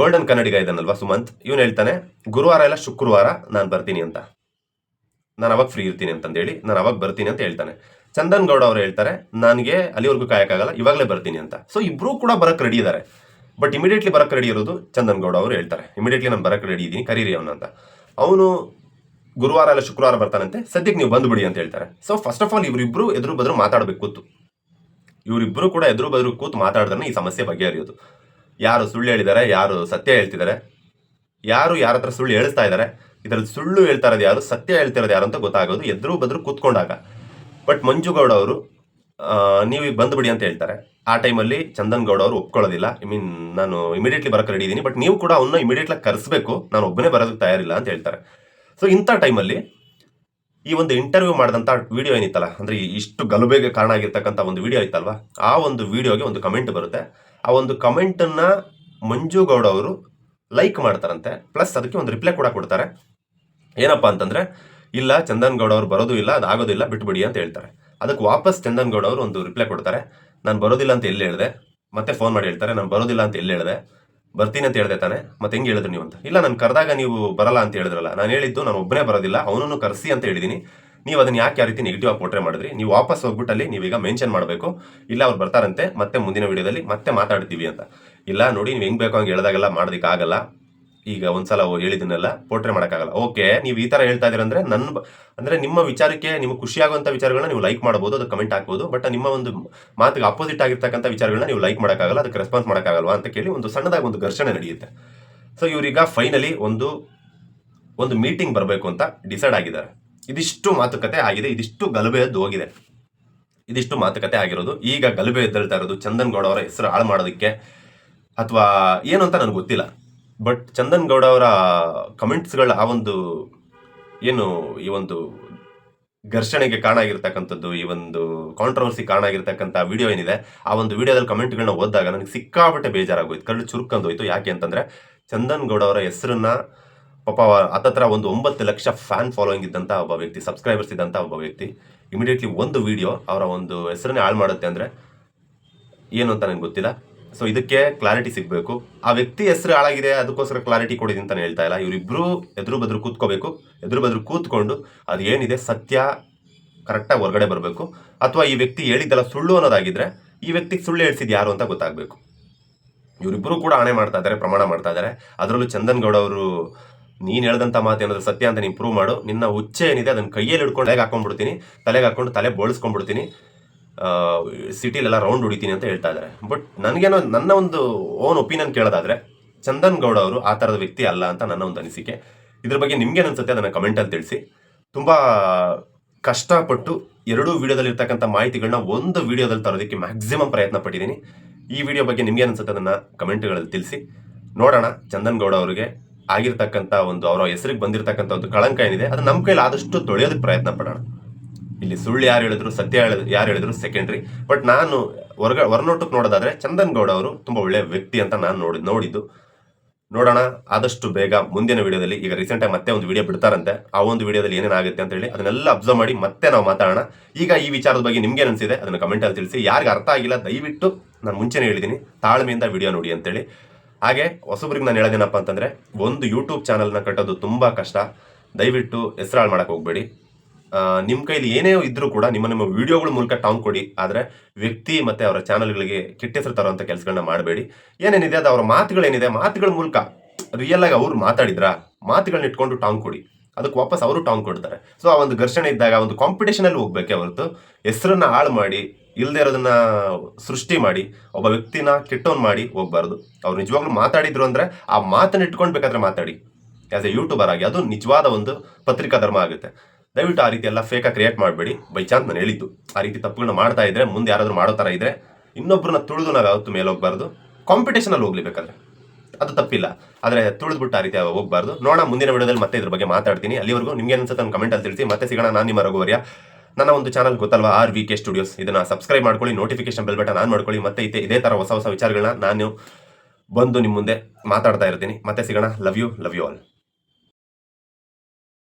ಗೋಲ್ಡನ್ ಕನ್ನಡಿಗ ಇದನ್ನಲ್ವಾ ಸುಮಂತ್, ಇವನು ಹೇಳ್ತಾನೆ, ಗುರುವಾರ ಎಲ್ಲ ಶುಕ್ರವಾರ ನಾನು ಬರ್ತೀನಿ ಅಂತ. ನಾನು ಅವಾಗ ಫ್ರೀ ಇರ್ತೀನಿ ಅಂತಂದೇಳಿ, ನಾನು ಅವಾಗ ಬರ್ತೀನಿ ಅಂತ ಹೇಳ್ತಾನೆ. ಚಂದನ್ ಗೌಡ ಅವರು ಹೇಳ್ತಾರೆ, ನನಗೆ ಅಲ್ಲಿವರೆಗೂ ಕಾಯಕ್ಕಾಗಲ್ಲ, ಇವಾಗಲೇ ಬರ್ತೀನಿ ಅಂತ. ಸೊ ಇಬ್ಬರೂ ಕೂಡ ಬರಕ್ಕೆ ರೆಡಿ ಇದ್ದಾರೆ ಬಟ್ ಇಮಿಡಿಯೇಟ್ಲಿ ಬರಕ್ಕೆ ರೆಡಿ ಇರೋದು ಚಂದನ್ ಗೌಡ ಅವರು ಹೇಳ್ತಾರೆ. ಇಮಿಡಿಯೇಟ್ಲಿ ನಾನು ಬರಕ್ಕೆ ರೆಡಿ ಇದ್ದೀನಿ ಕರೀರಿ ಅವನು ಅಂತ. ಅವನು ಗುರುವಾರ ಇಲ್ಲ ಶುಕ್ರವಾರ ಬರ್ತಾನಂತೆ. ಸದ್ಯಕ್ಕೆ ನೀವು ಬಂದ್ಬಿಡಿ ಅಂತ ಹೇಳ್ತಾರೆ. ಸೊ ಫಸ್ಟ್ ಆಫ್ ಆಲ್ ಇವರಿಬ್ಬರು ಎದುರು ಬದ್ರು ಮಾತಾಡಬೇಕು ಕೂತು. ಇವರಿಬ್ರು ಕೂಡ ಎದುರು ಬದ್ರು ಕೂತು ಮಾತಾಡಿದ್ರೆ ಈ ಸಮಸ್ಯೆ ಬಗೆಹರಿಯೋದು. ಯಾರು ಸುಳ್ಳು ಹೇಳಿದ್ದಾರೆ, ಯಾರು ಸತ್ಯ ಹೇಳ್ತಿದ್ದಾರೆ, ಯಾರು ಯಾರ ಹತ್ರ ಸುಳ್ಳು ಹೇಳಿಸ್ತಾ ಇದ್ದಾರೆ, ಇದರಲ್ಲಿ ಸುಳ್ಳು ಹೇಳ್ತಾ ಇರೋದು ಯಾರು, ಸತ್ಯ ಹೇಳ್ತಿರೋದು ಯಾರು ಅಂತ ಗೊತ್ತಾಗೋದು ಎದುರು ಬದ್ರು ಕೂತ್ಕೊಂಡಾಗ. ಬಟ್ ಮಂಜುಗೌಡ ಅವರು ನೀವು ಬಂದ್ಬಿಡಿ ಅಂತ ಹೇಳ್ತಾರೆ. ಆ ಟೈಮಲ್ಲಿ ಚಂದನ್ ಗೌಡ ಅವರು ಒಪ್ಕೊಳ್ಳೋದಿಲ್ಲ. ಐ ಮೀನ್ ನಾನು ಇಮಿಡಿಯೇಟ್ಲಿ ಬರೋಕೆ ರೆಡಿ ಇದ್ದೀನಿ ಬಟ್ ನೀವು ಕೂಡ ಅವನ್ನ ಇಮಿಡಿಯೇಟ್ಲಿ ಕರೆಸಬೇಕು. ನಾನು ಒಬ್ಬನೇ ಬರೋದಕ್ಕೆ ತಯಾರಿಲ್ಲ ಅಂತ ಹೇಳ್ತಾರೆ. ಸೊ ಇಂಥ ಟೈಮಲ್ಲಿ ಈ ಒಂದು ಇಂಟರ್ವ್ಯೂ ಮಾಡಿದಂಥ ವಿಡಿಯೋ ಏನಿತ್ತಲ್ಲ, ಅಂದರೆ ಇಷ್ಟು ಗಲಭೆಗೆ ಕಾರಣ ಆಗಿರ್ತಕ್ಕಂಥ ಒಂದು ವಿಡಿಯೋ ಇತ್ತಲ್ವಾ ಆ ಒಂದು ವಿಡಿಯೋಗೆ ಒಂದು ಕಮೆಂಟ್ ಬರುತ್ತೆ. ಆ ಒಂದು ಕಮೆಂಟನ್ನು ಮಂಜು ಗೌಡ ಅವರು ಲೈಕ್ ಮಾಡ್ತಾರಂತೆ. ಪ್ಲಸ್ ಅದಕ್ಕೆ ಒಂದು ರಿಪ್ಲೈ ಕೂಡ ಕೊಡ್ತಾರೆ. ಏನಪ್ಪಾ ಅಂತಂದರೆ, ಇಲ್ಲ, ಚಂದನ್ ಗೌಡ ಅವರು ಬರೋದು ಇಲ್ಲ, ಅದು ಆಗೋದಿಲ್ಲ, ಬಿಟ್ಬಿಡಿ ಅಂತ ಹೇಳ್ತಾರೆ. ಅದಕ್ಕೆ ವಾಪಸ್ ಚಂದನ್ ಗೌಡ ಅವರು ಒಂದು ರಿಪ್ಲೈ ಕೊಡ್ತಾರೆ. ನಾನು ಬರೋದಿಲ್ಲ ಅಂತ ಎಲ್ಲಿ ಹೇಳಿದೆ? ಮತ್ತೆ ಫೋನ್ ಮಾಡಿ ಹೇಳ್ತಾರೆ, ನಾನು ಬರೋದಿಲ್ಲ ಅಂತ ಎಲ್ಲಿ ಹೇಳಿದೆ? ಬರ್ತೀನಿ ಅಂತ ಹೇಳಿದೆ ತಾನೆ, ಮತ್ತೆ ಹೆಂಗೆ ಹೇಳಿದ್ರು ನೀವು ಅಂತ. ಇಲ್ಲ, ನಾನು ಕರೆದಾಗ ನೀವು ಬರಲ್ಲ ಅಂತ ಹೇಳಿದ್ರಲ್ಲ, ನಾನು ಹೇಳಿದ್ದು ನಾನು ಒಬ್ಬನೇ ಬರೋದಿಲ್ಲ, ಅವನನ್ನು ಕರೆಸಿ ಅಂತ ಹೇಳಿದ್ದೀನಿ ನೀವು ಅದನ್ನ ಯಾಕೆ ಯಾವ ರೀತಿ ನೆಗೆಟಿವ್ ಆಗಿ ಪೋಟ್ರೆ ಮಾಡಿದ್ರಿ? ನೀವು ವಾಪಸ್ ಹೋಗ್ಬಿಟ್ಟು ಅಲ್ಲಿ ನೀವೀಗ ಮೆನ್ಷನ್ ಮಾಡಬೇಕು. ಇಲ್ಲ, ಅವ್ರು ಬರ್ತಾರಂತೆ, ಮತ್ತೆ ಮುಂದಿನ ವಿಡಿಯೋದಲ್ಲಿ ಮತ್ತೆ ಮಾತಾಡ್ತೀವಿ ಅಂತ. ಇಲ್ಲ, ನೋಡಿ, ನೀವು ಹೆಂಗೆ ಬೇಕೋ ಹಂಗೆ ಹೇಳ್ದಾಗೆಲ್ಲ ಮಾಡೋದಕ್ಕಾಗಲ್ಲ. ಈಗ ಒಂದ್ಸಲ ಹೇಳಿದನ್ನೆಲ್ಲ ಪೋಟ್ರೆ ಮಾಡೋಕ್ಕಾಗಲ್ಲ. ಓಕೆ ನೀವು ಈ ತರ ಹೇಳ್ತಾ ಇದೀರಂದ್ರೆ ನನ್ನ ಅಂದ್ರೆ ನಿಮ್ಮ ವಿಚಾರಕ್ಕೆ ನಿಮ್ಗೆ ಖುಷಿ ಆಗುವಂತ ವಿಚಾರಗಳನ್ನ ನೀವು ಲೈಕ್ ಮಾಡಬಹುದು ಅದು ಕಮೆಂಟ್ ಹಾಕ್ಬೋದು ಬಟ್ ನಿಮ್ಮ ಒಂದು ಮಾತಿಗೆ ಅಪೋಸಿಟ್ ಆಗಿರ್ತಕ್ಕಂಥ ವಿಚಾರಗಳನ್ನ ನೀವು ಲೈಕ್ ಮಾಡೋಕ್ಕಾಗಲ್ಲ, ಅದಕ್ಕೆ ರೆಸ್ಪಾನ್ಸ್ ಮಾಡೋಕ್ಕಾಗಲ್ವಾ ಅಂತ ಕೇಳಿ ಒಂದು ಸಣ್ಣದಾಗಿ ಒಂದು ಘರ್ಷಣೆ ನಡೆಯುತ್ತೆ. ಸೊ ಇವರೀಗ ಫೈನಲಿ ಒಂದು ಒಂದು ಮೀಟಿಂಗ್ ಬರಬೇಕು ಅಂತ ಡಿಸೈಡ್ ಆಗಿದ್ದಾರೆ. ಇದಿಷ್ಟು ಮಾತುಕತೆ ಆಗಿದೆ, ಇದಿಷ್ಟು ಗಲಭೆ ಎದ್ದು ಹೋಗಿದೆ. ಇದಿಷ್ಟು ಮಾತುಕತೆ ಆಗಿರೋದು. ಈಗ ಗಲಭೆ ಎದ್ದೇಳ್ತಾ ಇರೋದು ಚಂದನ್ ಗೌಡ ಅವರ ಹೆಸರು ಹಾಳು ಮಾಡೋದಕ್ಕೆ ಅಥವಾ ಏನು ಅಂತ ನನಗೆ ಗೊತ್ತಿಲ್ಲ. ಬಟ್ ಚಂದನ್ ಗೌಡ ಅವರ ಕಮೆಂಟ್ಸ್ಗಳ ಆ ಒಂದು ಏನು ಈ ಒಂದು ಘರ್ಷಣೆಗೆ ಕಾರಣ ಆಗಿರ್ತಕ್ಕಂಥದ್ದು, ಈ ಒಂದು ಕಾಂಟ್ರವರ್ಸಿ ಕಾರಣ ಆಗಿರ್ತಕ್ಕಂಥ ವಿಡಿಯೋ ಏನಿದೆ, ಆ ಒಂದು ವಿಡಿಯೋದಲ್ಲಿ ಕಮೆಂಟ್ಗಳನ್ನ ಓದಿದಾಗ ನನಗೆ ಸಿಕ್ಕಾಪಟ್ಟೆ ಬೇಜಾರಾಗೋಯ್ತು ಕರಳು ಚುರುಕಂದೋಯ್ತು. ಯಾಕೆ ಅಂತಂದ್ರೆ ಚಂದನ್ ಗೌಡ ಅವರ ಹೆಸರನ್ನ ಪಾಪ ಹತ್ತತ್ರ ಒಂದು ಒಂಬತ್ತು ಲಕ್ಷ ಫ್ಯಾನ್ ಫಾಲೋಯಿಂಗ್ ಇದ್ದಂಥ ಒಬ್ಬ ವ್ಯಕ್ತಿ ಸಬ್ಸ್ಕ್ರೈಬರ್ಸ್ ಇದ್ದಂಥ ಒಬ್ಬ ವ್ಯಕ್ತಿ ಇಮಿಡಿಯೇಟ್ಲಿ ಒಂದು ವಿಡಿಯೋ ಅವರ ಒಂದು ಹೆಸರನ್ನೇ ಹಾಳು ಮಾಡುತ್ತೆ ಅಂದ್ರೆ ಏನು ಅಂತ ನನಗೆ ಗೊತ್ತಿಲ್ಲ. ಸೊ ಇದಕ್ಕೆ ಕ್ಲಾರಿಟಿ ಸಿಗಬೇಕು. ಆ ವ್ಯಕ್ತಿ ಹೆಸರು ಹಾಳಾಗಿದೆ, ಅದಕ್ಕೋಸ್ಕರ ಕ್ಲಾರಿಟಿ ಕೊಡಿದೆ ಅಂತ ಹೇಳ್ತಾ ಇಲ್ಲ. ಇವರಿಬ್ಬರು ಎದುರು ಬದ್ರು ಕೂತ್ಕೋಬೇಕು. ಎದುರು ಬದ್ರು ಕೂತ್ಕೊಂಡು ಅದು ಏನಿದೆ, ಸತ್ಯ ಕರೆಕ್ಟಾಗಿ ಹೊರಗಡೆ ಬರಬೇಕು. ಅಥವಾ ಈ ವ್ಯಕ್ತಿ ಹೇಳಿದ್ದೆಲ್ಲ ಸುಳ್ಳು ಅನ್ನೋದಾಗಿದ್ರೆ ಈ ವ್ಯಕ್ತಿಗೆ ಸುಳ್ಳು ಹೇಳಿಸಿದ್ದು ಯಾರು ಅಂತ ಗೊತ್ತಾಗಬೇಕು. ಇವರಿಬ್ಬರು ಕೂಡ ಆಣೆ ಮಾಡ್ತಾ ಇದ್ದಾರೆ, ಪ್ರಮಾಣ ಮಾಡ್ತಾ ಇದ್ದಾರೆ. ಅದರಲ್ಲೂ ಚಂದನ್ ಗೌಡ ಅವರು, ನೀನು ಹೇಳ್ದಂಥ ಮಾತು ಏನಾದರೂ ಸತ್ಯ ಅಂತ ನೀನು ಪ್ರೂವ್ ಮಾಡು. ನಿನ್ನ ಹುಚ್ಚೆ ಏನಿದೆ ಅದನ್ನು ಕೈಯಲ್ಲಿ ಹಿಡ್ಕೊಂಡು ತಲೆಗೆ ಹಾಕೊಂಡ್ಬಿಡ್ತೀನಿ. ತಲೆಗೆ ಹಾಕೊಂಡು ತಲೆ ಬೋಳಿಸ್ಕೊಂಡ್ಬಿಡ್ತೀನಿ. ಸಿಟಿಲೆಲ್ಲ ರೌಂಡ್ ಹೊಡಿತೀನಿ ಅಂತ ಹೇಳ್ತಾ ಇದ್ದಾರೆ. ಬಟ್ ನನಗೇನೋ ನನ್ನ ಒಂದು ಓನ್ ಒಪಿನಿಯನ್ ಕೇಳೋದಾದ್ರೆ, ಚಂದನ್ ಗೌಡ ಅವರು ಆ ಥರದ ವ್ಯಕ್ತಿ ಅಲ್ಲ ಅಂತ ನನ್ನ ಒಂದು ಅನಿಸಿಕೆ. ಇದ್ರ ಬಗ್ಗೆ ನಿಮ್ಗೇನು ಅನ್ಸುತ್ತೆ ಅದನ್ನು ಕಮೆಂಟಲ್ಲಿ ತಿಳಿಸಿ. ತುಂಬ ಕಷ್ಟಪಟ್ಟು ಎರಡೂ ವಿಡಿಯೋದಲ್ಲಿ ಇರ್ತಕ್ಕಂಥ ಮಾಹಿತಿಗಳನ್ನ ಒಂದು ವಿಡಿಯೋದಲ್ಲಿ ತರೋದಕ್ಕೆ ಮ್ಯಾಕ್ಸಿಮಮ್ ಪ್ರಯತ್ನ ಪಟ್ಟಿದ್ದೀನಿ. ಈ ವಿಡಿಯೋ ಬಗ್ಗೆ ನಿಮ್ಗೆ ಅನ್ಸುತ್ತೆ ಅದನ್ನು ಕಮೆಂಟ್ಗಳಲ್ಲಿ ತಿಳಿಸಿ. ನೋಡೋಣ, ಚಂದನ್ ಗೌಡ ಅವರಿಗೆ ಆಗಿರ್ತಕ್ಕಂಥ ಒಂದು ಅವರ ಹೆಸರಿಗೆ ಬಂದಿರತಕ್ಕಂಥ ಒಂದು ಕಳಂಕ ಏನಿದೆ ಅದು ನಮ್ಮ ಕೈಲಿ ಆದಷ್ಟು ತೊಳೆಯೋದಕ್ಕೆ ಪ್ರಯತ್ನ ಪಡೋಣ. ಇಲ್ಲಿ ಸುಳ್ಳು ಯಾರು ಹೇಳಿದ್ರು, ಸತ್ಯ ಹೇಳಿದ್ರು ಯಾರು ಹೇಳಿದ್ರು ಸೆಕೆಂಡ್ರಿ ಬಟ್ ನಾನು ಹೊರಗ ಹೊರನೋಟಕ್ಕೆ ನೋಡೋದಾದ್ರೆ ಚಂದನ್ ಗೌಡ ಅವರು ತುಂಬ ಒಳ್ಳೆಯ ವ್ಯಕ್ತಿ ಅಂತ ನಾನು ನೋಡಿ, ನೋಡಿದ್ದು. ನೋಡೋಣ, ಆದಷ್ಟು ಬೇಗ ಮುಂದಿನ ವಿಡಿಯೋದಲ್ಲಿ, ಈಗ ರೀಸೆಂಟ್ ಆಗಿ ಮತ್ತೆ ಒಂದು ವಿಡಿಯೋ ಬಿಡ್ತಾರಂತೆ, ಆ ಒಂದು ವಿಡಿಯೋದಲ್ಲಿ ಏನೇನಾಗುತ್ತೆ ಅಂತ ಹೇಳಿ ಅದನ್ನೆಲ್ಲ ಅಬ್ಸರ್ವ್ ಮಾಡಿ ಮತ್ತೆ ನಾವು ಮಾತಾಡೋಣ. ಈಗ ಈ ವಿಚಾರದ ಬಗ್ಗೆ ನಿಮ್ಗೆ ಅನಿಸಿದೆ ಅದನ್ನು ಕಮೆಂಟಲ್ಲಿ ತಿಳಿಸಿ. ಯಾರಿಗೆ ಅರ್ಥ ಆಗಿಲ್ಲ, ದಯವಿಟ್ಟು ನಾನು ಮುಂಚೆನೇ ಹೇಳಿದ್ದೀನಿ ತಾಳ್ಮೆಯಿಂದ ವಿಡಿಯೋ ನೋಡಿ ಅಂತೇಳಿ. ಹಾಗೆ ಹೊಸಬ್ರಿಗೆ ನಾನು ಹೇಳೋದೇನಪ್ಪ ಅಂತಂದರೆ, ಒಂದು ಯೂಟ್ಯೂಬ್ ಚಾನಲ್ನ ಕಟ್ಟೋದು ತುಂಬ ಕಷ್ಟ. ದಯವಿಟ್ಟು ಹೆಸರಾಳು ಮಾಡೋಕ್ಕೆ ಹೋಗ್ಬೇಡಿ. ನಿಮ್ಮ ಕೈಲಿ ಏನೇ ಇದ್ರೂ ಕೂಡ ನಿಮ್ಮ ನಿಮ್ಮ ವಿಡಿಯೋಗಳ ಮೂಲಕ ಟಾಂಗ್ ಕೊಡಿ. ಆದರೆ ವ್ಯಕ್ತಿ ಮತ್ತು ಅವರ ಚಾನಲ್ಗಳಿಗೆ ಕೆಟ್ಟ ಹೆಸರು ತರುವಂಥ ಕೆಲಸಗಳನ್ನ ಮಾಡಬೇಡಿ. ಏನೇನಿದೆ ಅದು ಅವರ ಮಾತುಗಳೇನಿದೆ, ಮಾತುಗಳ ಮೂಲಕ. ರಿಯಲ್ ಆಗಿ ಅವ್ರು ಮಾತಾಡಿದ್ರ? ಮಾತುಗಳನ್ನ ಇಟ್ಕೊಂಡು ಟಾಂಗ್ ಕೊಡಿ. ಅದಕ್ಕೆ ವಾಪಸ್ ಅವರು ಟಾಂಗ್ ಕೊಡ್ತಾರೆ. ಸೊ, ಆ ಒಂದು ಘರ್ಷಣೆ ಇದ್ದಾಗ ಒಂದು ಕಾಂಪಿಟೇಷನಲ್ಲಿ ಹೋಗ್ಬೇಕೆ ಹೊರತು ಹೆಸರನ್ನ ಹಾಳು ಮಾಡಿ ಇಲ್ಲದೆ ಇರೋದನ್ನ ಸೃಷ್ಟಿ ಮಾಡಿ, ಒಬ್ಬ ವ್ಯಕ್ತಿನ ಕೆಟ್ಟವನ್ ಮಾಡಿ ಹೋಗ್ಬಾರ್ದು. ಅವ್ರು ನಿಜವಾಗ್ಲೂ ಮಾತಾಡಿದ್ರು ಅಂದ್ರೆ ಆ ಮಾತನ್ನ ಇಟ್ಕೊಂಡು ಬೇಕಾದ್ರೆ ಮಾತಾಡಿ. ಆಸ್ ಎ ಯೂಟ್ಯೂಬರ್ ಆಗಿ, ಅದು ನಿಜವಾದ ಒಂದು ಪತ್ರಿಕಾ ಧರ್ಮ ಆಗುತ್ತೆ. ದಯವಿಟ್ಟು ಆ ರೀತಿ ಎಲ್ಲ ಫೇಕಾಗಿ ಕ್ರಿಯೇಟ್ ಮಾಡಬೇಡಿ. ಬೈ ಚಾನ್ಸ್ ನಾನು ಹೇಳಿದ್ದು. ಆ ರೀತಿ ತಪ್ಪುಗಳನ್ನ ಮಾಡ್ತಾ ಇದ್ರೆ, ಮುಂದೆ ಯಾರಾದರೂ ಮಾಡೋ ಥರ ಇದ್ರೆ ಇನ್ನೊಬ್ಬರನ್ನ ತುಳಿದು ನಾವು ಯಾವತ್ತು ಮೇಲೆ ಹೋಗ್ಬಾರ್ದು. ಕಾಂಪಿಟೇಷನಲ್ಲಿ ಹೋಗ್ಲಿಬೇಕಾದ್ರೆ ಅದು ತಪ್ಪಿಲ್ಲ. ಆದರೆ ತುಳಿದ್ಬಿಟ್ಟು ಆ ರೀತಿ ಹೋಗ್ಬಾರ್ದು. ನೋಡೋಣ, ಮುಂದಿನ ವಿಡಿಯೋದಲ್ಲಿ ಮತ್ತೆ ಇದ್ರ ಬಗ್ಗೆ ಮಾತಾಡ್ತೀನಿ. ಅಲ್ಲಿವರೆಗೂ ನಿಮ್ಗೆ ಅನ್ಸುತ್ತೆ ನನ್ನ ಕಮೆಂಟಲ್ಲಿ ತಿಳಿಸಿ. ಮತ್ತೆ ಸಿಗೋಣ, ನಾನು ನಿಮ್ಮ ರಘುವರ್ಯ ನನ್ನ ಒಂದು ಚಾನಲ್ ಗೊತ್ತಲ್ವಾ? ಆರ್ ವಿ ಕೆ ಸ್ಟುಡಿಯೋಸ್ ಇದನ್ನ ಸಬ್ಸ್ಕ್ರೈಬ್ ಮಾಡ್ಕೊಳ್ಳಿ ನೋಟಿಫಿಕೇಶನ್ ಬೆಲ್ ಬಟನ್ ಆನ್ ಮಾಡ್ಕೊಳ್ಳಿ. ಮತ್ತೆ ಇದೇ ಇದೇ ಥರ ಹೊಸ ಹೊಸ ವಿಚಾರಗಳನ್ನ ನಾನು ಬಂದು ನಿಮ್ಮ ಮುಂದೆ ಮಾತಾಡ್ತಾ ಇರ್ತೀನಿ. ಮತ್ತೆ ಸಿಗೋಣ. Love you love you all